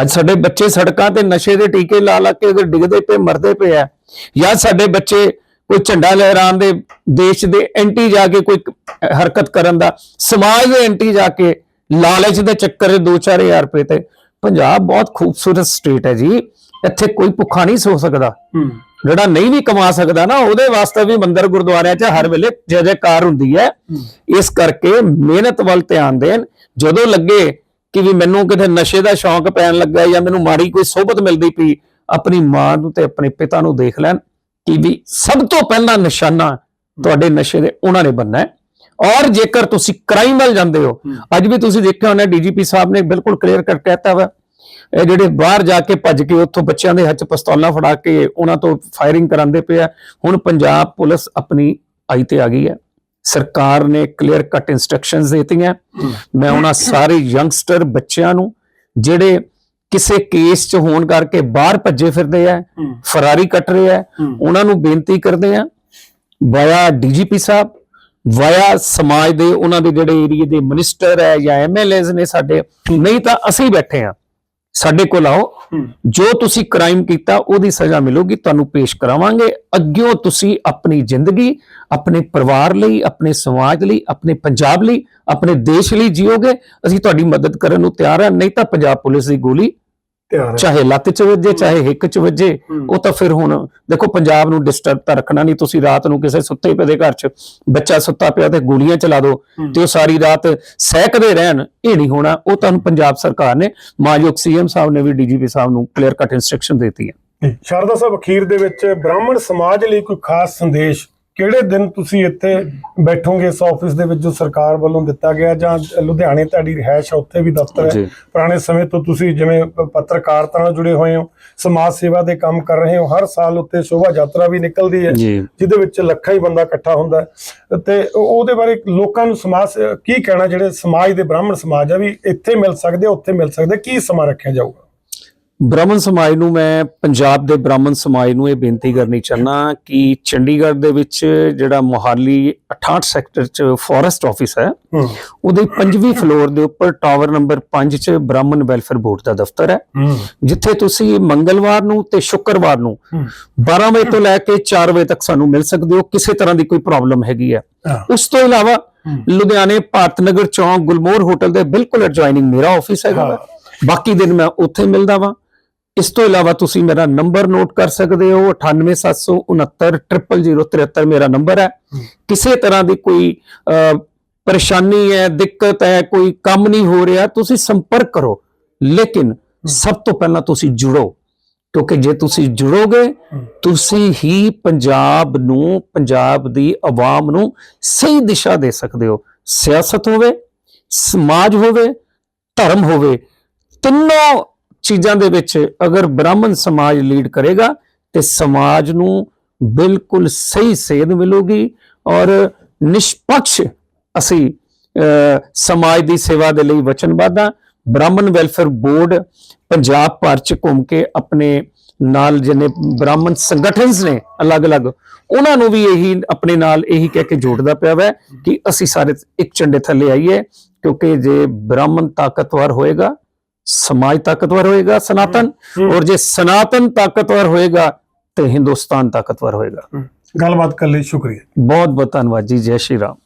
ਅੱਜ ਸਾਡੇ ਬੱਚੇ ਸੜਕਾਂ ਤੇ ਨਸ਼ੇ ਦੇ ਟੀਕੇ ਲਾ ਲਾ ਕੇ ਅਗਰ ਡਿੱਗਦੇ ਪਏ ਮਰਦੇ ਪਏ ਆ ਜਾਂ ਸਾਡੇ ਬੱਚੇ ਕੋਈ ਝੰਡਾ ਲਹਿਰਾਉਣ ਦੇ ਦੇਸ਼ ਦੇ ਐਂਟੀ ਜਾ ਕੇ ਕੋਈ ਹਰਕਤ ਕਰਨ ਦਾ ਸਮਾਜ ਦੇ ਐਂਟੀ ਜਾ ਕੇ ਲਾਲਚ ਦੇ ਚੱਕਰ 'ਚ 2-4000 ਰੁਪਏ ਤੇ ਪੰਜਾਬ ਬਹੁਤ ਖੂਬਸੂਰਤ ਸਟੇਟ ਹੈ ਜੀ ਇੱਥੇ ਕੋਈ ਭੁੱਖਾ ਨਹੀਂ ਸੋ ਸਕਦਾ। ਜਿਹੜਾ ਨਹੀਂ ਵੀ ਕਮਾ ਸਕਦਾ ਨਾ ਉਹਦੇ ਵਾਸਤੇ ਵੀ ਮੰਦਰ ਗੁਰਦੁਆਰਿਆਂ 'ਚ ਹਰ ਵੇਲੇ ਜੈ ਜੈਕਾਰ ਹੁੰਦੀ ਹੈ। ਇਸ ਕਰਕੇ ਮਿਹਨਤ ਵੱਲ ਧਿਆਨ ਦੇਣ ਜਦੋਂ ਲੱਗੇ ਕਿ ਵੀ ਮੈਨੂੰ ਕਿਤੇ ਨਸ਼ੇ ਦਾ ਸ਼ੌਂਕ ਪੈਣ ਲੱਗਾ ਜਾਂ ਮੈਨੂੰ ਮਾੜੀ ਕੋਈ ਸੋਭਤ ਮਿਲਦੀ ਪਈ ਆਪਣੀ ਮਾਂ ਨੂੰ ਤੇ ਆਪਣੇ ਪਿਤਾ ਨੂੰ ਦੇਖ ਲੈਣ ਕਿ ਵੀ ਸਭ ਤੋਂ ਪਹਿਲਾ ਨਿਸ਼ਾਨਾ ਤੁਹਾਡੇ ਨਸ਼ੇ ਦੇ ਉਹਨਾਂ ਨੇ ਬੰਨਾ ਹੈ। ਔਰ ਜੇਕਰ ਤੁਸੀਂ ਕ੍ਰਾਈਮ ਵੱਲ ਜਾਂਦੇ ਹੋ ਅੱਜ ਵੀ ਤੁਸੀਂ ਦੇਖਿਆ ਹੋਣਾ ਡੀਜੀਪੀ ਸਾਹਿਬ ਨੇ ਬਿਲਕੁਲ ਕਲੀਅਰ ਕਰ ਕਹਿਤਾ ਵਾ। ਇਹ ਜਿਹੜੇ ਬਾਹਰ ਜਾ ਕੇ ਭੱਜ ਕੇ ਉੱਥੋਂ ਬੱਚਿਆਂ ਦੇ ਹੱਥ ਪਿਸਤੌਲਾਂ ਫੜਾ ਕੇ ਉਹਨਾਂ ਤੋਂ ਫਾਇਰਿੰਗ ਕਰਾਉਂਦੇ ਪਏ ਆ। ਹੁਣ ਪੰਜਾਬ ਪੁਲਿਸ ਆਪਣੀ ਆਈ ਤੇ ਆ ਗਈ ਹੈ। ਸਰਕਾਰ ਨੇ ਕਲੀਅਰ ਕੱਟ ਇਨਸਟਰਕਸ਼ਨਸ ਦਿੱਤੀਆਂ। ਮੈਂ ਉਹਨਾਂ ਸਾਰੇ ਯੰਗਸਟਰ ਬੱਚਿਆਂ ਨੂੰ ਜਿਹੜੇ ਕਿਸੇ ਕੇਸ 'ਚ ਹੋਣ ਕਰਕੇ ਬਾਹਰ ਭੱਜੇ ਫਿਰਦੇ ਆ ਫਰਾਰੀ ਕੱਟ ਰਹੇ ਆ ਹੂੰ। ਉਹਨਾਂ ਨੂੰ ਬੇਨਤੀ ਕਰਦੇ ਆ ਵਾਇਆ ਡੀਜੀਪੀ ਸਾਹਿਬ ਵਾਇਆ ਸਮਾਜ ਦੇ ਉਹਨਾਂ ਦੇ ਜਿਹੜੇ ਏਰੀਏ ਦੇ ਮਿਨਿਸਟਰ ਹੈ ਜਾਂ ਐਮਐਲਏਜ਼ ਨੇ ਸਾਡੇ ਨਹੀਂ ਤਾਂ ਅਸੀਂ ਬੈਠੇ ਆ। ਸਾਡੇ ਕੋਲ ਆਓ। ਜੋ ਤੁਸੀਂ ਕ੍ਰਾਈਮ ਕੀਤਾ ਉਹਦੀ ਸਜ਼ਾ ਮਿਲੂਗੀ ਤੁਹਾਨੂੰ ਪੇਸ਼ ਕਰਾਵਾਂਗੇ। ਅੱਗਿਓਂ ਤੁਸੀਂ ਆਪਣੀ ਜ਼ਿੰਦਗੀ ਆਪਣੇ ਪਰਿਵਾਰ ਲਈ ਆਪਣੇ ਸਮਾਜ ਲਈ ਆਪਣੇ ਪੰਜਾਬ ਲਈ ਆਪਣੇ ਦੇਸ਼ ਲਈ ਜੀਓਗੇ। ਅਸੀਂ ਤੁਹਾਡੀ ਮਦਦ ਕਰਨ ਨੂੰ ਤਿਆਰ ਹਾਂ ਨਹੀਂ ਤਾਂ ਪੰਜਾਬ ਪੁਲਿਸ ਦੀ ਗੋਲੀ ਚਾਹੇ ਲੱਤ 'ਚ ਵੱਜੇ ਚਾਹੇ ਹਿੱਕ 'ਚ ਵੱਜੇ। ਉਹ ਤਾਂ ਫਿਰ ਹੁਣ ਦੇਖੋ ਪੰਜਾਬ ਨੂੰ ਡਿਸਟਰਬ ਤਾਂ ਰੱਖਣਾ ਨਹੀਂ ਤੁਸੀਂ ਰਾਤ ਨੂੰ ਕਿਸੇ ਸੁੱਤੇ ਪਏ ਦੇ ਘਰ 'ਚ ਬੱਚਾ ਸੁੱਤਾ ਪਿਆ ਤੇ ਗੋਲੀਆਂ ਚਲਾ ਦਿਓ ਹੂੰ। ਤੇ ਉਹ ਸਾਰੀ ਰਾਤ ਸਹਿਕਦੇ ਰਹਿਣ ਇਹ ਨਹੀਂ ਹੋਣਾ ਉਹ ਤੁਹਾਨੂੰ ਪੰਜਾਬ ਸਰਕਾਰ ਨੇ ਮਾਨਯੋਗ ਸੀਐਮ ਸਾਹਿਬ ਨੇ ਵੀ ਡੀਜੀਪੀ ਸਾਹਿਬ ਨੂੰ ਕਲੀਅਰ ਕੱਟ ਇਨਸਟਰਕਸ਼ਨ ਦਿੱਤੀ ਹੈ। ਸ਼ਾਰਦਾ ਸਾਹਿਬ ਅਖੀਰ ਦੇ ਵਿੱਚ ਬ੍ਰਾਹਮਣ ਸਮਾਜ ਲਈ ਕੋਈ ਖਾਸ ਸੰਦੇਸ਼ ਕਿਹੜੇ ਦਿਨ ਤੁਸੀਂ ਇੱਥੇ ਬੈਠੋਗੇ ਇਸ ਆਫਿਸ ਦੇ ਵਿੱਚ ਜੋ ਸਰਕਾਰ ਵੱਲੋਂ ਦਿੱਤਾ ਗਿਆ ਜਾਂ ਲੁਧਿਆਣੇ ਤੁਹਾਡੀ ਰਿਹਾਇਸ਼ ਹੈ ਉੱਥੇ ਵੀ ਦਫ਼ਤਰ ਹੈ। ਪੁਰਾਣੇ ਸਮੇਂ ਤੋਂ ਤੁਸੀਂ ਜਿਵੇਂ ਪੱਤਰਕਾਰਤਾ ਨਾਲ ਜੁੜੇ ਹੋਏ ਹੋ ਸਮਾਜ ਸੇਵਾ ਦੇ ਕੰਮ ਕਰ ਰਹੇ ਹੋ ਹਰ ਸਾਲ ਉੱਤੇ ਸ਼ੋਭਾ ਯਾਤਰਾ ਵੀ ਨਿਕਲਦੀ ਹੈ ਜਿਹਦੇ ਵਿੱਚ ਲੱਖਾਂ ਹੀ ਬੰਦਾ ਇਕੱਠਾ ਹੁੰਦਾ ਹੈ। ਤੇ ਉਹ- ਉਹਦੇ ਬਾਰੇ ਲੋਕਾਂ ਨੂੰ ਸਮਾਜ ਕੀ ਕਹਿਣਾ ਜਿਹੜੇ ਸਮਾਜ ਦੇ ਬ੍ਰਾਹਮਣ ਸਮਾਜ ਆ ਵੀ ਇੱਥੇ ਮਿਲ ਸਕਦੇ ਆ, ਉੱਥੇ ਮਿਲ ਸਕਦੇ ਕੀ ਸਮਾਂ ਰੱਖਿਆ ਜਾਊਗਾ? ਬ੍ਰਾਹਮਣ ਸਮਾਜ ਨੂੰ ਮੈਂ ਪੰਜਾਬ ਦੇ ਬ੍ਰਾਹਮਣ ਸਮਾਜ ਨੂੰ ਇਹ ਬੇਨਤੀ ਕਰਨੀ ਚਾਹਨਾ ਕਿ ਚੰਡੀਗੜ੍ਹ ਦੇ ਵਿੱਚ ਜਿਹੜਾ ਮੋਹਾਲੀ 68 ਸੈਕਟਰ ਚ ਫੋਰੈਸਟ ਆਫਿਸ ਹੈ ਉਹਦੇ ਪੰਜਵੀਂ ਫਲੋਰ ਦੇ ਉੱਪਰ ਟਾਵਰ ਨੰਬਰ 5 ਚ ਬ੍ਰਾਹਮਣ ਵੈਲਫੇਅਰ ਬੋਰਡ ਦਾ ਦਫ਼ਤਰ ਹੈ। ਜਿੱਥੇ ਤੁਸੀਂ ਮੰਗਲਵਾਰ ਨੂੰ ਤੇ ਸ਼ੁੱਕਰਵਾਰ ਨੂੰ ਹੂੰ। 12 ਵਜੇ ਤੋਂ ਲੈ ਕੇ 4 ਵਜੇ ਤੱਕ ਸਾਨੂੰ ਮਿਲ ਸਕਦੇ ਹੋ ਕਿਸੇ ਤਰ੍ਹਾਂ ਦੀ ਕੋਈ ਪ੍ਰੋਬਲਮ ਹੈਗੀ ਹੈ। ਉਸ ਤੋਂ ਇਲਾਵਾ। ਲੁਧਿਆਣੇ ਭਾਰਤ ਨਗਰ ਚੌਂਕ ਗੁਲਮੋਹਰ ਹੋਟਲ ਦੇ ਬਿਲਕੁਲ ਐਡਜੋਇਨਿੰਗ ਮੇਰਾ ਆਫਿਸ ਹੈਗਾ। ਬਾਕੀ ਦਿਨ ਮੈਂ ਉੱਥੇ ਮਿਲਦਾ ਵਾਂ। ਇਸ ਤੋਂ ਇਲਾਵਾ ਤੁਸੀਂ ਮੇਰਾ ਨੰਬਰ ਨੋਟ ਕਰ ਸਕਦੇ ਹੋ 9876900073 ਮੇਰਾ ਨੰਬਰ ਹੈ। ਕਿਸੇ ਤਰ੍ਹਾਂ ਦੀ ਕੋਈ ਪਰੇਸ਼ਾਨੀ ਹੈ ਦਿੱਕਤ ਹੈ ਕੋਈ ਕੰਮ ਨਹੀਂ ਹੋ ਰਿਹਾ ਤੁਸੀਂ ਸੰਪਰਕ ਕਰੋ। ਲੇਕਿਨ ਸਭ ਤੋਂ ਪਹਿਲਾਂ ਤੁਸੀਂ ਜੁੜੋ ਕਿਉਂਕਿ ਜੇ ਤੁਸੀਂ ਜੁੜੋਗੇ ਤੁਸੀਂ ਹੀ ਪੰਜਾਬ ਨੂੰ ਪੰਜਾਬ ਦੀ ਆਵਾਮ ਨੂੰ ਸਹੀ ਦਿਸ਼ਾ ਦੇ ਸਕਦੇ ਹੋ। ਸਿਆਸਤ ਹੋਵੇ ਸਮਾਜ ਹੋਵੇ ਧਰਮ ਹੋਵੇ ਤਿੰਨੋਂ ਚੀਜ਼ਾਂ ਦੇ ਵਿੱਚ ਅਗਰ ਬ੍ਰਾਹਮਣ ਸਮਾਜ ਲੀਡ ਕਰੇਗਾ, ਤੇ ਸਮਾਜ ਨੂੰ ਬਿਲਕੁਲ ਸਹੀ ਸੇਧ ਮਿਲੂਗੀ ਔਰ ਨਿਸ਼ਪਕਸ਼ ਅਸੀਂ ਸਮਾਜ ਦੀ ਸੇਵਾ ਦੇ ਲਈ ਵਚਨਬੱਧ ਹਾਂ ਬ੍ਰਾਹਮਣ ਵੈਲਫੇਅਰ ਬੋਰਡ ਪੰਜਾਬ ਭਰ ਚ ਘੁੰਮ ਕੇ ਆਪਣੇ ਨਾਲ ਜਿੰਨੇ ਬ੍ਰਾਹਮਣ ਸੰਗਠਨਸ ਨੇ ਅਲੱਗ-ਅਲੱਗ, ਉਹਨਾਂ ਨੂੰ ਵੀ ਇਹੀ, ਆਪਣੇ ਨਾਲ ਇਹੀ ਕਹਿ ਕੇ ਜੋੜਦਾ ਪਿਆ ਹੈ ਕਿ ਅਸੀਂ ਸਾਰੇ ਇੱਕ ਝੰਡੇ ਥੱਲੇ ਆਈਏ, ਕਿਉਂਕਿ ਜੇ ਬ੍ਰਾਹਮਣ ਤਾਕਤਵਰ ਹੋਏਗਾ ਸਮਾਜ ਤਾਕਤਵਰ ਹੋਏਗਾ ਸਨਾਤਨ ਔਰ ਜੇ ਸਨਾਤਨ ਤਾਕਤਵਰ ਹੋਏਗਾ ਤੇ ਹਿੰਦੁਸਤਾਨ ਤਾਕਤਵਰ ਹੋਏਗਾ ਗੱਲਬਾਤ ਕਰਨ ਲਈ ਸ਼ੁਕਰੀਆ ਬਹੁਤ ਬਹੁਤ ਧੰਨਵਾਦ ਜੀ ਜੈ ਸ਼੍ਰੀ ਰਾਮ